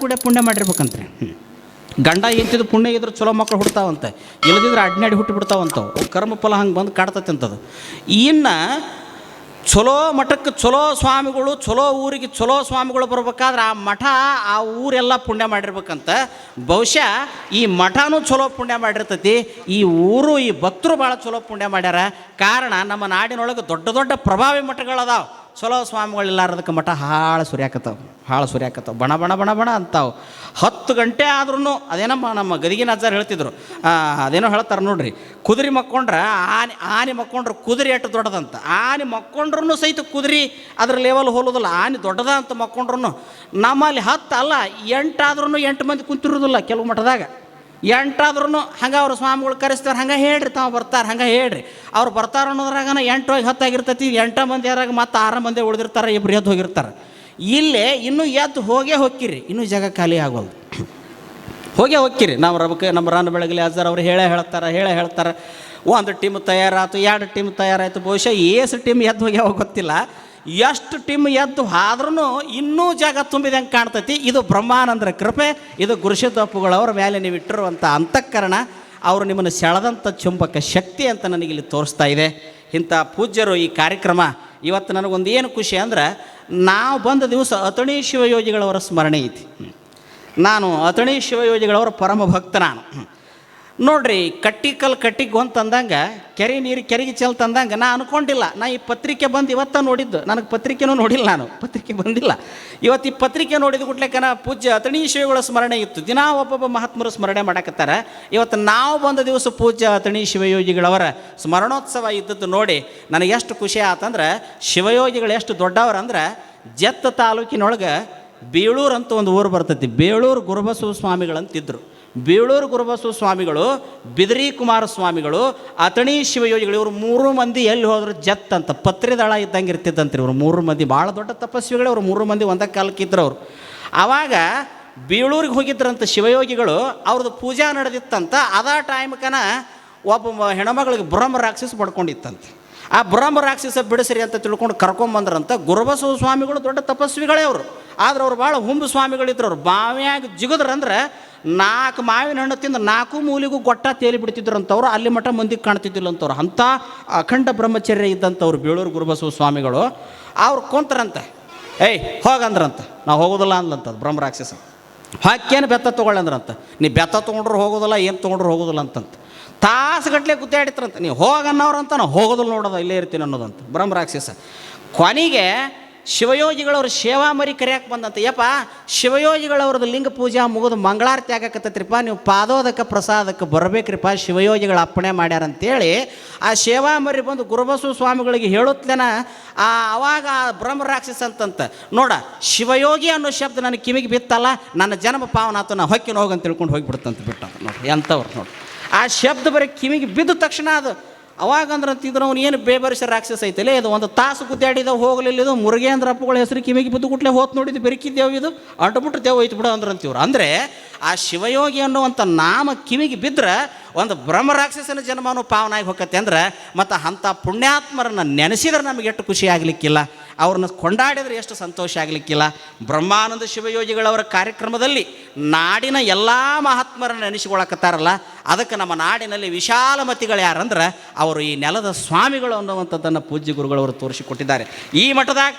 ಕೂಡ ಪುಣ್ಯ ಮಾಡಿರ್ಬೇಕಂತ್ರಿ. ಗಂಡ ಎಂತಿದ್ದು ಪುಣ್ಯ ಇದ್ರೆ ಚಲೋ ಮಕ್ಕಳು ಹುಡ್ತಾವಂತೆ ಇಲ್ಲದಿದ್ರೆ ಅಡ್ನಾಡಿ ಹುಟ್ಟಿ ಬಿಡ್ತಾವಂತವು ಕರ್ಮ ಫಲ ಹಂಗೆ ಬಂದು ಕಾಡ್ತತಿ ಅಂತದು. ಇನ್ನು ಚಲೋ ಮಠಕ್ಕೆ ಚಲೋ ಸ್ವಾಮಿಗಳು, ಚಲೋ ಊರಿಗೆ ಚಲೋ ಸ್ವಾಮಿಗಳು ಬರ್ಬೇಕಾದ್ರೆ ಆ ಮಠ, ಆ ಊರೆಲ್ಲ ಪುಣ್ಯ ಮಾಡಿರ್ಬೇಕಂತ. ಬಹುಶಃ ಈ ಮಠನೂ ಚಲೋ ಪುಣ್ಯ ಮಾಡಿರ್ತೈತಿ. ಈ ಊರು, ಈ ಭಕ್ತರು ಭಾಳ ಚಲೋ ಪುಣ್ಯ ಮಾಡ್ಯಾರ. ಕಾರಣ ನಮ್ಮ ನಾಡಿನೊಳಗೆ ದೊಡ್ಡ ದೊಡ್ಡ ಪ್ರಭಾವಿ ಮಠಗಳದಾವ. ಚಲೋ ಸ್ವಾಮಿಗಳಿಲ್ಲಾರದಕ್ಕೆ ಮಠ ಹಾಳು ಸುರ್ಯಾಕತ್ತಾವ ಹಾಳು ಸುರ್ಯಾಕತ್ತಾವ. ಬಣ ಬಣ ಬಣ ಬಣ ಅಂತಾವೆ. ಹತ್ತು ಗಂಟೆ ಆದ್ರೂ ಅದೇನಮ್ಮ ನಮ್ಮ ಗದಿಗಿನ ಅಜ್ಜಾರು ಹೇಳ್ತಿದ್ರು. ಅದೇನೋ ಹೇಳ್ತಾರೆ ನೋಡ್ರಿ. ಕುದುರೆ ಮಕ್ಕೊಂಡ್ರೆ ಆನೆ ಆನೆ ಮಕ್ಕೊಂಡ್ರೆ ಕುದುರೆ ಎಷ್ಟು ದೊಡ್ಡದಂತ. ಆನೆ ಮಕ್ಕೊಂಡ್ರೂ ಸಹಿತ ಕುದುರೆ ಅದ್ರ ಲೆವೆಲ್ ಹೋಲೋದಿಲ್ಲ. ಆನೆ ದೊಡ್ಡದ ಅಂತ ಮಕ್ಕೊಂಡ್ರು ನಮ್ಮಲ್ಲಿ ಹತ್ತು ಅಲ್ಲ ಎಂಟಾದ್ರೂ ಎಂಟು ಮಂದಿ ಕುಂತಿರೋದಿಲ್ಲ ಕೆಲವು ಮಠದಾಗ. ಎಂಟಾದ್ರೂ ಹಂಗೆ ಅವ್ರು ಸ್ವಾಮಿಗಳು ಕರೆಸ್ತಾರೆ, ಹಂಗೆ ಹೇಳ್ರಿ, ತಾವು ಬರ್ತಾರೆ, ಹಂಗೆ ಹೇಳ್ರಿ. ಅವ್ರು ಬರ್ತಾರೆ ಅನ್ನೋದ್ರಾಗನ ಎಂಟು ಹೋಗಿ ಹತ್ತಾಗಿರ್ತೈತಿ ಎಂಟು ಮಂದಿ ಯಾರಾಗ ಮತ್ತೆ ಆರು ಮಂದಿ ಉಳಿದಿರ್ತಾರೆ, ಇಬ್ರು ಎದ್ದು ಹೋಗಿರ್ತಾರೆ. ಇಲ್ಲೇ ಇನ್ನೂ ಎದ್ದು ಹೋಗೇ ಹೋಗ್ಕಿರಿ ಇನ್ನೂ ಜಾಗ ಖಾಲಿ ಆಗೋದು ಹೋಗೇ ಹೋಗ್ಕಿರಿ ನಾವು ರಬಕ್ಕೆ ನಮ್ಮ ರಾನ ಬೆಳಗಲಿ ಅಜರ್ ಅವ್ರು ಹೇಳೇ ಹೇಳ್ತಾರೆ ಹೇಳೇ ಹೇಳ್ತಾರೆ. ಒಂದು ಟೀಮ್ ತಯಾರಾಯಿತು ಎರಡು ಟೀಮ್ ತಯಾರಾಯಿತು, ಬಹುಶಃ ಏಸು ಟೀಮ್ ಎದ್ದು ಹೋಗ್ಯಾವ ಗೊತ್ತಿಲ್ಲ. ಎಷ್ಟು ಟಿಮ್ ಎದ್ದು ಆದ್ರೂ ಇನ್ನೂ ಜಾಗ ತುಂಬಿದಂಗೆ ಕಾಣ್ತೈತಿ. ಇದು ಬ್ರಹ್ಮಾನಂದರ ಕೃಪೆ, ಇದು ಗುರುಸಿದ್ದಪ್ಪಗಳವ್ರ ಮೇಲೆ ನೀವು ಇಟ್ಟಿರುವಂಥ ಅಂತಃಕರಣ, ಅವರು ನಿಮ್ಮನ್ನು ಸೆಳೆದಂಥ ಚುಂಬಕ ಶಕ್ತಿ ಅಂತ ನನಗಿಲ್ಲಿ ತೋರಿಸ್ತಾ ಇದೆ. ಇಂಥ ಪೂಜ್ಯರು ಈ ಕಾರ್ಯಕ್ರಮ, ಇವತ್ತು ನನಗೊಂದು ಏನು ಖುಷಿ ಅಂದ್ರೆ, ನಾವು ಬಂದ ದಿವಸ ಅತಣಿ ಶಿವಯೋಗಿಗಳವರ ಸ್ಮರಣೆ ಐತಿ. ನಾನು ಅತಣಿ ಶಿವಯೋಗಿಗಳವರ ಪರಮ ಭಕ್ತ ನಾನು. ನೋಡ್ರಿ ಕಟ್ಟಿಕಲ್ ಕಟ್ಟಿಗೆ ಅಂತಂದಂಗೆ ಕೆರೆ ನೀರು ಕೆರೆಗೆ ಚೆಲ್ತಂದಂಗೆ ನಾ ಅನ್ಕೊಂಡಿಲ್ಲ. ನಾ ಈ ಪತ್ರಿಕೆ ಬಂದು ಇವತ್ತ ನೋಡಿದ್ದು. ನನಗೆ ಪತ್ರಿಕೆನೂ ನೋಡಿಲ್ಲ ನಾನು. ಪತ್ರಿಕೆ ಬಂದಿಲ್ಲ. ಇವತ್ತು ಈ ಪತ್ರಿಕೆ ನೋಡಿದ ಕೂಡ್ಲೆಕನ ಪೂಜ್ಯ ಅತಣಿ ಶಿವಗಳ ಸ್ಮರಣೆ ಇತ್ತು. ದಿನಾ ಒಬ್ಬೊಬ್ಬ ಮಹಾತ್ಮರು ಸ್ಮರಣೆ ಮಾಡಕತ್ತಾರ. ಇವತ್ತು ನಾವು ಬಂದ ದಿವಸ ಪೂಜ್ಯ ಅತಣಿ ಶಿವಯೋಗಿಗಳವರ ಸ್ಮರಣೋತ್ಸವ ಇದ್ದದ್ದು ನೋಡಿ, ನನಗೆ ಎಷ್ಟು ಖುಷಿ ಆತಂದ್ರೆ, ಶಿವಯೋಗಿಗಳು ಎಷ್ಟು ದೊಡ್ಡವರಂದ್ರೆ ಜತ್ತ ತಾಲೂಕಿನೊಳಗೆ ಬೇಳೂರು ಅಂತ ಒಂದು ಊರು ಬರ್ತೈತಿ. ಬೇಳೂರು ಗುರುಬಸವ ಸ್ವಾಮಿಗಳಂತಿದ್ರು. ಬೇಳೂರು ಗುರುಬಸವ ಸ್ವಾಮಿಗಳು, ಬಿದರಿ ಕುಮಾರ ಸ್ವಾಮಿಗಳು ಅತಣಿ ಶಿವಯೋಗಿಗಳು, ಇವರು ಮೂರು ಮಂದಿ ಎಲ್ಲಿ ಹೋದ್ರು ಜತ್ ಅಂತ. ಪತ್ರಿದಳ ಇದ್ದಂಗೆ ಇರ್ತಿದ್ದಂತ್ರಿ ಇವರು ಮೂರು ಮಂದಿ. ಭಾಳ ದೊಡ್ಡ ತಪಸ್ವಿಗಳು ಅವರು ಮೂರು ಮಂದಿ ಒಂದೇ ಕಾಲಕ್ಕೆ ಇದ್ರು ಅವರು. ಆವಾಗ ಬೀಳೂರಿಗೆ ಹೋಗಿದ್ರಂತ ಶಿವಯೋಗಿಗಳು, ಅವ್ರದ್ದು ಪೂಜಾ ನಡೆದಿತ್ತಂತ, ಅದ ಟೈಮ್ಕನ ಒಬ್ಬ ಹೆಣ್ಮಗಳಿಗೆ ಬ್ರಹ್ಮ ರಾಕ್ಷಸ ಪಡ್ಕೊಂಡಿತ್ತಂತೆ. ಆ ಬ್ರಹ್ಮ ರಾಕ್ಷಸ ಬಿಡಿಸ್ರಿ ಅಂತ ತಿಳ್ಕೊಂಡು ಕರ್ಕೊಂಬಂದ್ರಂತ ಗುರುಬಸವ ಸ್ವಾಮಿಗಳು ದೊಡ್ಡ ತಪಸ್ವಿಗಳೇ ಅವರು. ಆದ್ರೆ ಅವ್ರು ಭಾಳ ಹುಂಬು ಸ್ವಾಮಿಗಳಿದ್ರು ಅವ್ರು. ಬಾವ್ಯಾಗ ಜಿಗದ್ರಂದ್ರೆ ನಾಲ್ಕು ಮಾವಿನ ಹಣ್ಣು ತಿಂದು ನಾಲ್ಕು ಮೂಲಿಗೂ ಗೊಟ್ಟ ತೇಲಿ ಬಿಡ್ತಿದ್ರಂತವ್ರು, ಅಲ್ಲಿ ಮಠ ಮಂದಿಗೆ ಕಾಣ್ತಿದ್ದಿಲ್ಲ ಅಂತವ್ರು ಅಂಥ ಅಖಂಡ ಬ್ರಹ್ಮಚರ್ಯ ಇದ್ದಂಥವ್ರು ಬೇಳೂರು ಗುರುಬಸವ ಸ್ವಾಮಿಗಳು, ಅವ್ರು ಕುಂತರಂತೆ. ಏಯ್, ಹೋಗಂದ್ರಂತ. ನಾವು ಹೋಗೋದಿಲ್ಲ ಅಂದ್ಲಂತದ್ದು ಬ್ರಹ್ಮರಾಕ್ಷಸ ಹಾಕೇನು ಬೆತ್ತ ತೊಗೊಳ್ಳಂದ್ರಂತ ನೀ ಬೆತ್ತ ತೊಗೊಂಡ್ರು ಹೋಗೋದಿಲ್ಲ, ಏನು ತೊಗೊಂಡ್ರು ಹೋಗೋದಿಲ್ಲ ಅಂತಂತ. ತಾಸುಗಟ್ಲೆ ಗುದ್ದಾಡಿತ್ರಂತ ನೀವು ಹೋಗನ್ನವ್ರಂತ ನಾವು ಹೋಗೋದಿಲ್ಲ ನೋಡೋದು, ಇಲ್ಲೇ ಇರ್ತೀನಿ ಅನ್ನೋದಂತ. ಬ್ರಹ್ಮರಾಕ್ಷಸ ಕೊನೆಗೆ ಶಿವಯೋಗಿಗಳವ್ರ ಸೇವಾ ಮರಿ ಕರೆಯಕ್ಕೆ ಬಂದಂತ, ಯಪ್ಪ, ಶಿವಯೋಗಿಗಳವ್ರದ್ದು ಲಿಂಗ ಪೂಜಾ ಮುಗಿದು ಮಂಗಳಾರತಿ ಆಗಕತ್ತೈತ್ರಿಪ್ಪ, ನೀವು ಪಾದೋದಕ್ಕೆ ಪ್ರಸಾದಕ್ಕೆ ಬರಬೇಕ್ರಿಪ್ಪ, ಶಿವಯೋಗಿಗಳ ಅಪ್ಪಣೆ ಮಾಡ್ಯಾರ ಅಂತೇಳಿ ಆ ಸೇವಾ ಮರಿ ಬಂದು ಗುರುಬಸು ಸ್ವಾಮಿಗಳಿಗೆ ಹೇಳುತ್ತೇನ ಆ ಅವಾಗ ಆ ಬ್ರಹ್ಮ ರಾಕ್ಷಸ ಅಂತಂತ, ನೋಡ, ಶಿವಯೋಗಿ ಅನ್ನೋ ಶಬ್ದ ನನಗೆ ಕಿವಿಗೆ ಬಿತ್ತಲ್ಲ, ನನ್ನ ಜನ್ಮ ಪಾವನಾತು ನಾ ಹೊಕ್ಕಿನ ಹೋಗಂತ ತಿಳ್ಕೊಂಡು ಹೋಗಿಬಿಡ್ತಂತ ಬಿಟ್ಟ ನೋಡಿ ಎಂಥವ್ರು ನೋಡಿ ಆ ಶಬ್ದ ಬರೀ ಕಿವಿಗೆ ಬಿದ್ದ ತಕ್ಷಣ ಅದು ಅವಾಗ ಅಂದ್ರೆ ಅಂತಿದ್ರು ಅವ್ನು ಏನು ಬೇಬರಿಸ ರಾಕ್ಷಸ ಐತಲೇ ಇದು ಒಂದು ತಾಸು ಗುದ್ದಾಡಿದ ಹೋಗಲಿಲ್ಲ ಇದು. ಮುರುಗೇಂದ್ರ ಅಪ್ಪಗಳ ಹೆಸರು ಕಿವಿಗೆ ಬಿದ್ದು ಕೂಡಲೇ ಹೋತ್ ನೋಡಿದ್ದು. ಬೆರಕಿದ್ದೇವು ಇದು. ಅಂಟುಬಿಟ್ಟು ದೇವ್ ಐತು ಬಿಡು ಅಂದ್ರೆ ಅಂತೀವ್ರು ಅಂದರೆ ಆ ಶಿವಯೋಗಿ ಅನ್ನುವಂಥ ನಾಮ ಕಿವಿಗೆ ಬಿದ್ದರೆ ಒಂದು ಬ್ರಹ್ಮ ರಾಕ್ಷಸನ ಜನ್ಮನೂ ಪಾವನಾಗಿ ಹೋಗತ್ತೆ ಅಂದ್ರೆ ಮತ್ತು ಅಂಥ ಪುಣ್ಯಾತ್ಮರನ್ನು ನೆನೆಸಿದ್ರೆ ನಮಗೆ ಎಷ್ಟು ಖುಷಿ ಆಗಲಿಕ್ಕಿಲ್ಲ. ಅವ್ರನ್ನ ಕೊಂಡಾಡಿದ್ರೆ ಎಷ್ಟು ಸಂತೋಷ ಆಗಲಿಕ್ಕಿಲ್ಲ. ಬ್ರಹ್ಮಾನಂದ ಶಿವಯೋಗಿಗಳವರ ಕಾರ್ಯಕ್ರಮದಲ್ಲಿ ನಾಡಿನ ಎಲ್ಲ ಮಹಾತ್ಮರನ್ನು ನೆನೆಸಿಕೊಳ್ಳಕತ್ತಾರಲ್ಲ. ಅದಕ್ಕೆ ನಮ್ಮ ನಾಡಿನಲ್ಲಿ ವಿಶಾಲ ಮತಿಗಳು ಯಾರಂದ್ರೆ ಅವರು ಈ ನೆಲದ ಸ್ವಾಮಿಗಳು ಅನ್ನುವಂಥದ್ದನ್ನು ಪೂಜ್ಯ ಗುರುಗಳವರು ತೋರಿಸಿಕೊಟ್ಟಿದ್ದಾರೆ. ಈ ಮಠದಾಗ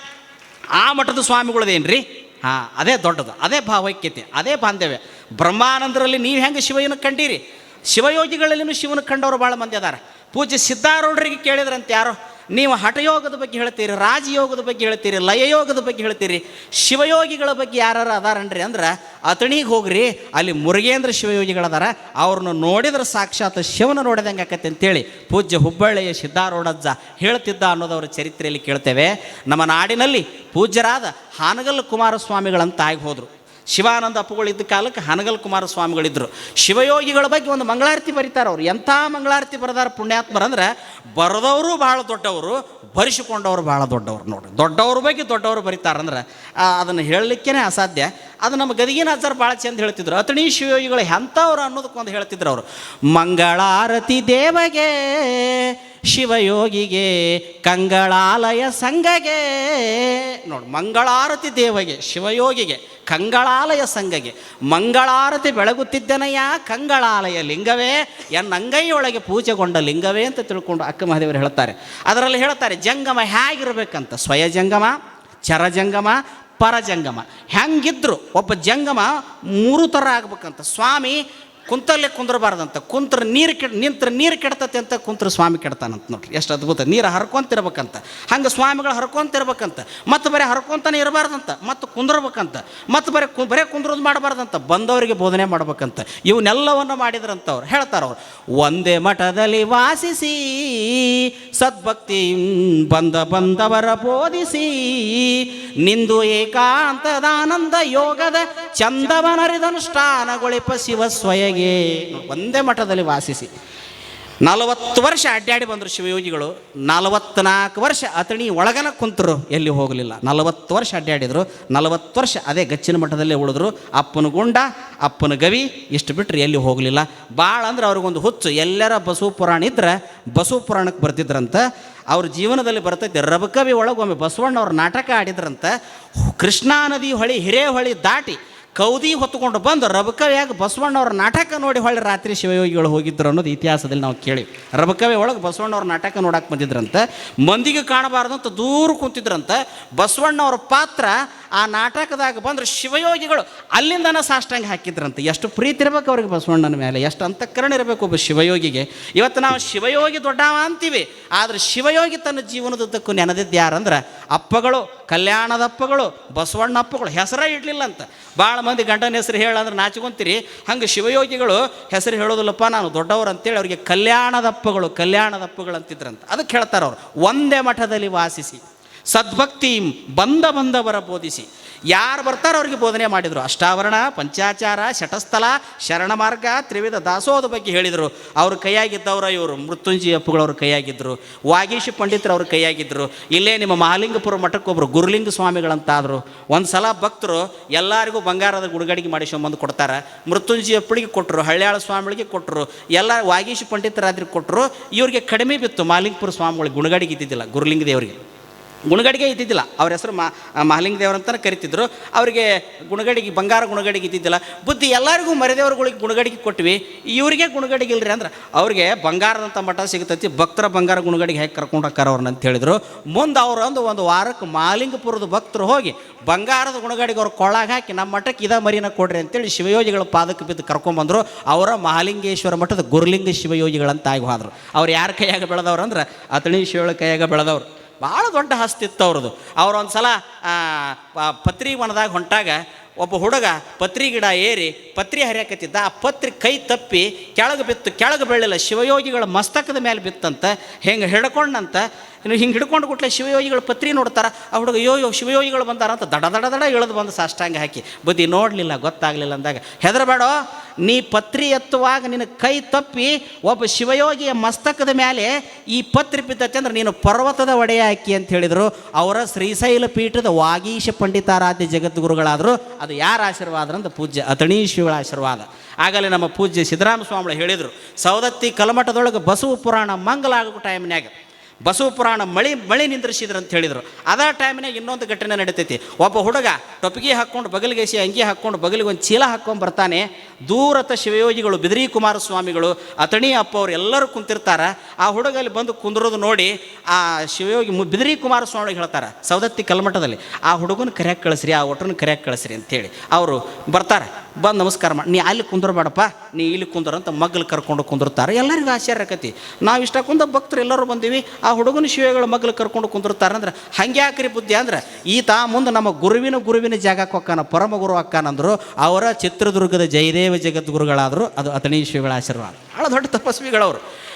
ಆ ಮಠದ ಸ್ವಾಮಿಗಳದೇನ್ರಿ? ಹಾಂ, ಅದೇ ದೊಡ್ಡದು, ಅದೇ ಭಾವೈಕ್ಯತೆ, ಅದೇ ಬಾಂಧವ್ಯ. ಬ್ರಹ್ಮಾನಂದರಲ್ಲಿ ನೀವು ಹೆಂಗೆ ಶಿವನ ಕಂಡೀರಿ? ಶಿವಯೋಗಿಗಳಲ್ಲಿನೂ ಶಿವನ ಕಂಡವರು ಭಾಳ ಮಂದಿ ಅದಾರ. ಪೂಜ್ಯ ಸಿದ್ಧಾರೂಢರಿಗೆ ಕೇಳಿದ್ರಂತೆ ಯಾರೋ? ನೀವು ಹಠಯೋಗದ ಬಗ್ಗೆ ಹೇಳ್ತೀರಿ, ರಾಜಯೋಗದ ಬಗ್ಗೆ ಹೇಳ್ತೀರಿ, ಲಯಯೋಗದ ಬಗ್ಗೆ ಹೇಳ್ತೀರಿ, ಶಿವಯೋಗಿಗಳ ಬಗ್ಗೆ ಯಾರು ಅದಾರನ್ರಿ ಅಂದ್ರೆ ಅತಣಿಗೆ ಹೋಗ್ರಿ, ಅಲ್ಲಿ ಮುರುಗೇಂದ್ರ ಶಿವಯೋಗಿಗಳದಾರ, ಅವ್ರನ್ನ ನೋಡಿದ್ರೆ ಸಾಕ್ಷಾತ್ ಶಿವನ ನೋಡಿದಂಗೆ ಆಕತ್ತೆ ಅಂತೇಳಿ ಪೂಜ್ಯ ಹುಬ್ಬಳ್ಳಿಯ ಸಿದ್ಧಾರೂಢಜ್ಜ ಹೇಳ್ತಿದ್ದ ಅನ್ನೋದವ್ರ ಚರಿತ್ರೆಯಲ್ಲಿ ಕೇಳ್ತೇವೆ. ನಮ್ಮ ನಾಡಿನಲ್ಲಿ ಪೂಜ್ಯರಾದ ಹಾನಗಲ್ ಕುಮಾರಸ್ವಾಮಿಗಳಂತ ಆಗಿ ಹೋದರು. ಶಿವಾನಂದ ಅಪ್ಪುಗಳಿದ್ದ ಕಾಲಕ್ಕೆ ಹನಗಲ್ ಕುಮಾರ ಸ್ವಾಮಿಗಳಿದ್ದರು ಶಿವಯೋಗಿಗಳ ಬಗ್ಗೆ ಒಂದು ಮಂಗಳಾರತಿ ಬರೀತಾರೆ ಅವರು. ಎಂಥ ಮಂಗಳಾರತಿ ಬರೆದಾರ ಪುಣ್ಯಾತ್ಮರು ಅಂದ್ರೆ ಬರೆದವರು ಭಾಳ ದೊಡ್ಡವರು, ಬರಿಸಿಕೊಂಡವರು ಭಾಳ ದೊಡ್ಡವರು ನೋಡ್ರಿ. ದೊಡ್ಡವ್ರ ಬಗ್ಗೆ ದೊಡ್ಡವರು ಬರೀತಾರಂದ್ರೆ ಅದನ್ನು ಹೇಳಲಿಕ್ಕೇ ಅಸಾಧ್ಯ. ಅದು ನಮ್ಮ ಗದಿಗಿನ ಅಜ್ಜಾರ್ ಭಾಳ ಚೆಂದ ಹೇಳ್ತಿದ್ರು. ಅತಣಿ ಶಿವಯೋಗಿಗಳು ಎಂಥವ್ರು ಅನ್ನೋದಕ್ಕೊಂದು ಹೇಳ್ತಿದ್ರು ಅವರು. ಮಂಗಳಾರತಿ ದೇವಗೆ ಶಿವಯೋಗಿಗೆ ಕಂಗಳಾಲಯ ಸಂಘಗೆ. ನೋಡಿ ಮಂಗಳಾರತಿ ದೇವಗೆ, ಶಿವಯೋಗಿಗೆ ಕಂಗಳಾಲಯ ಸಂಘಗೆ. ಮಂಗಳಾರತಿ ಬೆಳಗುತ್ತಿದ್ದನಯ್ಯ, ಕಂಗಳಾಲಯ ಲಿಂಗವೇ. ಎನ್ನಂಗೈಯೊಳಗೆ ಪೂಜೆಗೊಂಡ ಲಿಂಗವೇ ಅಂತ ತಿಳ್ಕೊಂಡು ಅಕ್ಕ ಮಹಾದೇವರು ಹೇಳ್ತಾರೆ. ಅದರಲ್ಲಿ ಹೇಳ್ತಾರೆ, ಜಂಗಮ ಹೇಗಿರಬೇಕಂತ. ಸ್ವಯ ಜಂಗಮ ಚರಜಂಗಮ ಪರಜಂಗಮ ಹೆಂಗಿದ್ರು ಒಬ್ಬ ಜಂಗಮ ಮೂರು ಥರ ಆಗ್ಬೇಕಂತ. ಸ್ವಾಮಿ ಕುಂತಲ್ಲೇ ಕುಂದ್ರಬಾರ್ದಂತ. ಕುಂತ್ರ ನೀರು ಕೆಡ್, ನಿಂತ್ರ ನೀರು ಕೆಡ್ತತೆ ಅಂತ ಕುಂತ್ರ ಸ್ವಾಮಿ ಕೆಡ್ತಾನಂತ ನೋಡ್ರಿ. ಎಷ್ಟು ಅದ್ಭುತ. ನೀರು ಹರ್ಕೊಂತಿರ್ಬೇಕಂತ. ಹಂಗೆ ಸ್ವಾಮಿಗಳು ಹರ್ಕೊಂತಿರ್ಬೇಕಂತ. ಮತ್ತು ಬರೀ ಹರ್ಕೊಂತಾನೆ ಇರಬಾರ್ದಂತ. ಮತ್ತು ಕುಂದ್ರಬೇಕಂತ. ಮತ್ತು ಬರೀ ಕು, ಬರೀ ಕುಂದ್ರೋದು ಮಾಡಬಾರ್ದಂತ. ಬಂದವರಿಗೆ ಬೋಧನೆ ಮಾಡ್ಬೇಕಂತ. ಇವನ್ನೆಲ್ಲವನ್ನು ಮಾಡಿದ್ರಂತವ್ರು. ಹೇಳ್ತಾರವ್ರು ಒಂದೇ ಮಠದಲ್ಲಿ ವಾಸಿಸಿ ಸದ್ಭಕ್ತಿ ಬಂದ ಬಂದವರ ಬೋಧಿಸಿ, ನಿಂದು ಏಕಾಂತದಾನಂದ ಯೋಗದ ಚಂದವನರಿದನುಷ್ಠಾನಗೊಳಿಪ ಶಿವ ಸ್ವಯಗೆ ಒಂದೇ ಮಠದಲ್ಲಿ ವಾಸಿಸಿ. ನಲವತ್ತು ವರ್ಷ ಅಡ್ಡಾಡಿ ಬಂದರು ಶಿವಯೋಗಿಗಳು. ನಲವತ್ನಾಲ್ಕು ವರ್ಷ ಅತಣಿ ಒಳಗನ ಕುಂತರು, ಎಲ್ಲಿ ಹೋಗಲಿಲ್ಲ. ನಲವತ್ತು ವರ್ಷ ಅಡ್ಡಾಡಿದರು. ನಲವತ್ತು ವರ್ಷ ಅದೇ ಗಚ್ಚಿನ ಮಠದಲ್ಲೇ ಉಳಿದ್ರು. ಅಪ್ಪನ ಗುಂಡ, ಅಪ್ಪನ ಗವಿ, ಇಷ್ಟು ಬಿಟ್ಟರೆ ಎಲ್ಲಿ ಹೋಗಲಿಲ್ಲ. ಭಾಳ ಅಂದ್ರೆ ಅವ್ರಿಗೊಂದು ಹುಚ್ಚು. ಎಲ್ಲರ ಬಸವ ಪುರಾಣ ಇದ್ರೆ ಬಸವ ಪುರಾಣಕ್ಕೆ ಬರ್ತಿದ್ರಂತ. ಅವ್ರ ಜೀವನದಲ್ಲಿ ಬರ್ತೈತೆ ರಬಕವಿ ಒಳಗೊಮ್ಮೆ ಬಸವಣ್ಣ ಅವ್ರ ನಾಟಕ ಆಡಿದ್ರಂತ. ಕೃಷ್ಣಾ ನದಿ ಹೊಳಿ, ಹಿರೇಹೊಳಿ ದಾಟಿ ಕೌದಿ ಹೊತ್ತುಕೊಂಡು ಬಂದು ರಬಕವಿಯಾಗ ಬಸವಣ್ಣವ್ರ ನಾಟಕ ನೋಡಿ ಹೊಳ್ಳಿ ರಾತ್ರಿ ಶಿವಯೋಗಿಗಳು ಹೋಗಿದ್ರು ಅನ್ನೋದು ಇತಿಹಾಸದಲ್ಲಿ ನಾವು ಕೇಳಿ. ರಬಕವಿ ಒಳಗೆ ಬಸವಣ್ಣವ್ರ ನಾಟಕ ನೋಡಕ್ಕೆ ಬಂದಿದ್ರಂತೆ, ಮಂದಿಗೆ ಕಾಣಬಾರ್ದು ಅಂತ ದೂರ ಕುಂತಿದ್ರಂತೆ, ಬಸವಣ್ಣವ್ರ ಪಾತ್ರ ಆ ನಾಟಕದಾಗ ಬಂದ್ರೆ ಶಿವಯೋಗಿಗಳು ಅಲ್ಲಿಂದನ ಸಾಷ್ಟಾಂಗ ಹಾಕಿದ್ರಂತೆ. ಎಷ್ಟು ಪ್ರೀತಿ ಇರಬೇಕು ಅವ್ರಿಗೆ ಬಸವಣ್ಣನ ಮೇಲೆ, ಎಷ್ಟು ಅಂತಃಕರಣ ಇರಬೇಕು ಒಬ್ಬ ಶಿವಯೋಗಿಗೆ. ಇವತ್ತು ನಾವು ಶಿವಯೋಗಿ ದೊಡ್ಡವ ಅಂತೀವಿ, ಆದರೆ ಶಿವಯೋಗಿ ತನ್ನ ಜೀವನದುದ್ದಕ್ಕೂ ನೆನೆದಿದ್ದು ಯಾರಂದ್ರೆ ಅಪ್ಪಗಳು, ಕಲ್ಯಾಣದ ಅಪ್ಪಗಳು, ಬಸವಣ್ಣ ಅಪ್ಪಗಳು, ಹೆಸರೇ ಇಡಲಿಲ್ಲ ಅಂತ ಭಾಳ ಮಂದಿ ಗಂಡನ ಹೆಸರು ಹೇಳಂದ್ರೆ ನಾಚಿಕೊಂತೀರಿ, ಹಂಗೆ ಶಿವಯೋಗಿಗಳು ಹೆಸರು ಹೇಳೋದಿಲ್ಲಪ್ಪ, ನಾನು ದೊಡ್ಡವರು ಅಂತೇಳಿ ಅವರಿಗೆ ಕಲ್ಯಾಣದ ಅಪ್ಪಗಳು ಕಲ್ಯಾಣದ ಅಪ್ಪಗಳು ಅಂತಿದ್ರಂತ ಅದಕ್ಕೆ ಹೇಳ್ತಾರೆ ಅವರು ಒಂದೇ ಮಠದಲ್ಲಿ ವಾಸಿಸಿ. ಸದ್ಭಕ್ತಿ ಬಂದ ಬಂದವರ ಬೋಧಿಸಿ. ಯಾರು ಬರ್ತಾರೋ ಅವರಿಗೆ ಬೋಧನೆ ಮಾಡಿದರು. ಅಷ್ಟಾವರಣ, ಪಂಚಾಚಾರ, ಶಟಸ್ಥಲ, ಶರಣ ಮಾರ್ಗ, ತ್ರಿವಿಧ ದಾಸೋದ ಬಗ್ಗೆ ಹೇಳಿದರು. ಅವ್ರ ಕೈಯಾಗಿದ್ದವರ ಇವರು, ಮೃತ್ಯುಂಜಯ ಅಪ್ಪಗಳವ್ರ ಕೈಯಾಗಿದ್ದರು ವಾಗೀಶಿ ಪಂಡಿತರು ಅವ್ರ ಕೈಯಾಗಿದ್ದರು ಇಲ್ಲೇ ನಿಮ್ಮ ಮಹಾಲಿಂಗಪುರ ಮಠಕ್ಕೊಬ್ಬರು ಗುರುಲಿಂಗ ಸ್ವಾಮಿಗಳಂತಾದರು. ಒಂದು ಸಲ ಭಕ್ತರು ಎಲ್ಲರಿಗೂ ಬಂಗಾರದ ಗುಡುಗಡಿಗೆ ಮಾಡಿಸ್ಕೊಂಬಂದು ಕೊಡ್ತಾರೆ. ಮೃತ್ಯುಂಜಯ ಅಪ್ಪಳಿಗೆ ಕೊಟ್ಟರು ಹಳ್ಯಾಳ ಸ್ವಾಮಿಗಳಿಗೆ ಕೊಟ್ಟರು ಎಲ್ಲ ವಾಗೀಶಿ ಪಂಡಿತರಾದ್ರಿಗೆ ಕೊಟ್ಟರು ಇವರಿಗೆ ಕಡಿಮೆ ಬಿತ್ತು. ಮಹಾಲಿಂಗಪುರ ಸ್ವಾಮಿಗಳಿಗೆ ಗುಣಗಡಿಗೆ ಇದ್ದಿದ್ದಿಲ್ಲ ಗುರುಲಿಂಗ ದೇವರಿಗೆ ಗುಣಗಡಿಗೆ ಇದ್ದಿದ್ದಿಲ್ಲ. ಅವ್ರ ಹೆಸರು ಮಾ ಮಹಾಲಿಂಗ ದೇವರಂತಲೇ ಕರಿತಿದ್ರು. ಅವರಿಗೆ ಗುಣಗಡಿಗೆ, ಬಂಗಾರ ಗುಣಗಡಿಗೆ ಇದ್ದಿದ್ದಿಲ್ಲ. ಬುದ್ಧಿ ಎಲ್ಲರಿಗೂ ಮರಿದೇವರುಗಳಿಗೆ ಗುಣಗಡಿಗೆ ಕೊಟ್ವಿ. ಇವರಿಗೆ ಗುಣಗಡಿಗೆ ಇಲ್ಲರಿ ಅಂದ್ರೆ ಅವ್ರಿಗೆ ಬಂಗಾರದಂಥ ಮಠ ಸಿಗ್ತೈತಿ. ಭಕ್ತರ ಬಂಗಾರ ಗುಣಗಡಿಗೆ ಹೇಗೆ ಕರ್ಕೊಂಡು ಹಾಕಾರ ಅವ್ರನ್ನ ಅಂತ ಹೇಳಿದರು. ಮುಂದೆ ಅವ್ರು ಒಂದು ಒಂದು ವಾರಕ್ಕೆ ಮಾಲಿಂಗಪುರದ ಭಕ್ತರು ಹೋಗಿ ಬಂಗಾರದ ಗುಣಗಡಿಗೆ ಅವ್ರು ಕೊಳ್ಳಾಗ ಹಾಕಿ ನಮ್ಮ ಮಠಕ್ಕೆ ಇದ ಮರಿನ ಕೊಡ್ರಿ ಅಂತೇಳಿ ಶಿವಯೋಗಿಗಳ ಪಾದಕ್ಕೆ ಬಿದ್ದು ಕರ್ಕೊಂಬಂದರು. ಅವರ ಮಹಾಲಿಂಗೇಶ್ವರ ಮಠದ ಗುರುಲಿಂಗ ಶಿವಯೋಗಿಗಳಂತ ಆಗಿ ಹೋದರು. ಅವ್ರು ಯಾರ ಕೈಯಾಗ ಬೆಳೆದವ್ರು ಅಂದ್ರೆ ಅತಣಿ ಶಿವಳ ಕೈಯಾಗ ಬೆಳೆದವ್ರು. ಭಾಳ ದೊಡ್ಡ ಹಸ್ತಿತ್ತು ಅವ್ರದ್ದು. ಅವ್ರು ಒಂದು ಸಲ ಪತ್ರಿ ವನದಾಗ ಹೊಂಟಾಗ ಒಬ್ಬ ಹುಡುಗ ಪತ್ರಿ ಗಿಡ ಏರಿ ಪತ್ರಿ ಹರಿಯಾಕತ್ತಿದ್ದ. ಆ ಪತ್ರಿ ಕೈ ತಪ್ಪಿ ಕೆಳಗೆ ಬಿತ್ತು. ಕೆಳಗೆ ಬೀಳಲಿಲ್ಲ. ಶಿವಯೋಗಿಗಳ ಮಸ್ತಕದ ಮೇಲೆ ಬಿತ್ತಂತ, ಹೆಂಗೆ ಹಿಡ್ಕೊಂಡಂತ ಇನ್ನು ಹಿಂಗೆ ಹಿಡ್ಕೊಂಡು ಕೂಡಲೇ ಶಿವಯೋಗಿಗಳು ಪತ್ರಿ ನೋಡ್ತಾರೆ, ಆ ಹುಡುಗ ಯೋ ಯೋ ಶಿವಯೋಗಿಗಳು ಬಂದಾರ ಅಂತ ದಡ ದಡ ದಡ ಇಳಿದು ಬಂದು ಸಾಷ್ಟಾಂಗ ಹಾಕಿ, ಬುದ್ಧಿ ನೋಡಲಿಲ್ಲ, ಗೊತ್ತಾಗಲಿಲ್ಲ ಅಂದಾಗ, ಹೆದರಬೇಡ, ನೀ ಪತ್ರಿ ಎತ್ತುವಾಗ ನಿನ್ನ ಕೈ ತಪ್ಪಿ ಒಬ್ಬ ಶಿವಯೋಗಿಯ ಮಸ್ತಕದ ಮೇಲೆ ಈ ಪತ್ರಿ ಬಿದ್ದತ್ತೆ ಅಂದ್ರೆ ನೀನು ಪರ್ವತದ ಒಡೆಯ ಹಾಕಿ ಅಂತ ಹೇಳಿದರು. ಅವರ ಶ್ರೀಶೈಲ ಪೀಠದ ವಾಗೀಶ ಪಂಡಿತಾರಾಧ್ಯ ಜಗದ್ಗುರುಗಳಾದರು, ಅದು ಯಾರ ಆಶೀರ್ವಾದ ಅಂತ ಪೂಜ್ಯ ಅತಣಿ ಶಿವಳ ಆಶೀರ್ವಾದ. ಆಗಲೇ ನಮ್ಮ ಪೂಜ್ಯ ಸಿದ್ದರಾಮ ಸ್ವಾಮಿಗಳು ಹೇಳಿದರು ಸೌದತ್ತಿ ಕಲಮಠದೊಳಗೆ ಬಸವ ಪುರಾಣ ಮಂಗಲ ಆಗೋ ಟೈಮ್ನ್ಯಾಗ ಬಸವ ಪುರಾಣ ಮಳಿ ಮಳಿ ನಿಂದ್ರಿಸಿದ್ರು ಅಂತ ಹೇಳಿದರು. ಅದೇ ಟೈಮ್ನಾಗ ಇನ್ನೊಂದು ಘಟನೆ ನಡೀತೈತಿ. ಒಬ್ಬ ಹುಡುಗ ಟೊಪ್ಪಿಗೆ ಹಾಕ್ಕೊಂಡು ಬಗಲಿಗೆಸಿ ಅಂಗಿ ಹಾಕ್ಕೊಂಡು ಬಗಲಿಗೆ ಒಂದು ಚೀಲ ಹಾಕ್ಕೊಂಡು ಬರ್ತಾನೆ. ದೂರತ ಶಿವಯೋಗಿಗಳು, ಬಿದಿರಿ ಕುಮಾರಸ್ವಾಮಿಗಳು ಅತಣಿ ಅಪ್ಪ ಅವ್ರು ಎಲ್ಲರೂ ಕುಂತಿರ್ತಾರೆ. ಆ ಹುಡುಗ ಅಲ್ಲಿ ಬಂದು ಕುಂದಿರೋದು ನೋಡಿ ಆ ಶಿವಯೋಗಿ ಬಿದಿರಿ ಸ್ವಾಮಿ ಹೇಳ್ತಾರೆ ಸೌದತ್ತಿ ಕಲ್ಮಠದಲ್ಲಿ, ಆ ಹುಡುಗನ ಕರೆಯಾಗಿ ಕಳಿಸ್ರಿ, ಆ ಒಟ್ಟನ ಕರೆಯಾಗಿ ಕಳಿಸ್ರಿ ಅಂತೇಳಿ. ಅವರು ಬರ್ತಾರೆ. ಬಂದು ನಮಸ್ಕಾರ ಮಾಡಿ ನೀ ಅಲ್ಲಿ ಕುಂದ್ರಬೇಡಪ್ಪ ನೀ ಇಲ್ಲಿ ಕುಂದ್ರ ಅಂತ ಮಗ್ಲು ಕರ್ಕೊಂಡು ಕುಂದಿರ್ತಾರೆ ಎಲ್ಲರಿಗೂ ಆಶ್ಚರ್ಯ ಆಕತಿ. ನಾವು ಇಷ್ಟ ಕುಂದ ಭಕ್ತರು ಎಲ್ಲರೂ ಬಂದೀವಿ, ಆ ಹುಡುಗನ ಶಿವಗಳ ಮಗ್ಲು ಕರ್ಕೊಂಡು ಕುಂದಿರ್ತಾರೆ ಅಂದ್ರೆ ಹಂಗೆ ಹಾಕ್ರಿ ಬುದ್ಧಿ ಅಂದ್ರೆ, ಈತ ಮುಂದೆ ನಮ್ಮ ಗುರುವಿನ ಗುರುವಿನ ಜಾಗಕ್ಕೆ ಹೊಕ್ಕಾನ, ಪರಮ ಗುರು ಅಕ್ಕಾನಂದ್ರು ಅವರ ಚಿತ್ರದುರ್ಗದ ಜಯದೇವ ಜಗದ್ಗುರುಗಳಾದರು, ಅದು ಅತಣಿ ಶಿವಗಳ ಆಶೀರ್ವಾದ. ಭಾಳ ದೊಡ್ಡ ತಪಸ್ವಿಗಳವರು.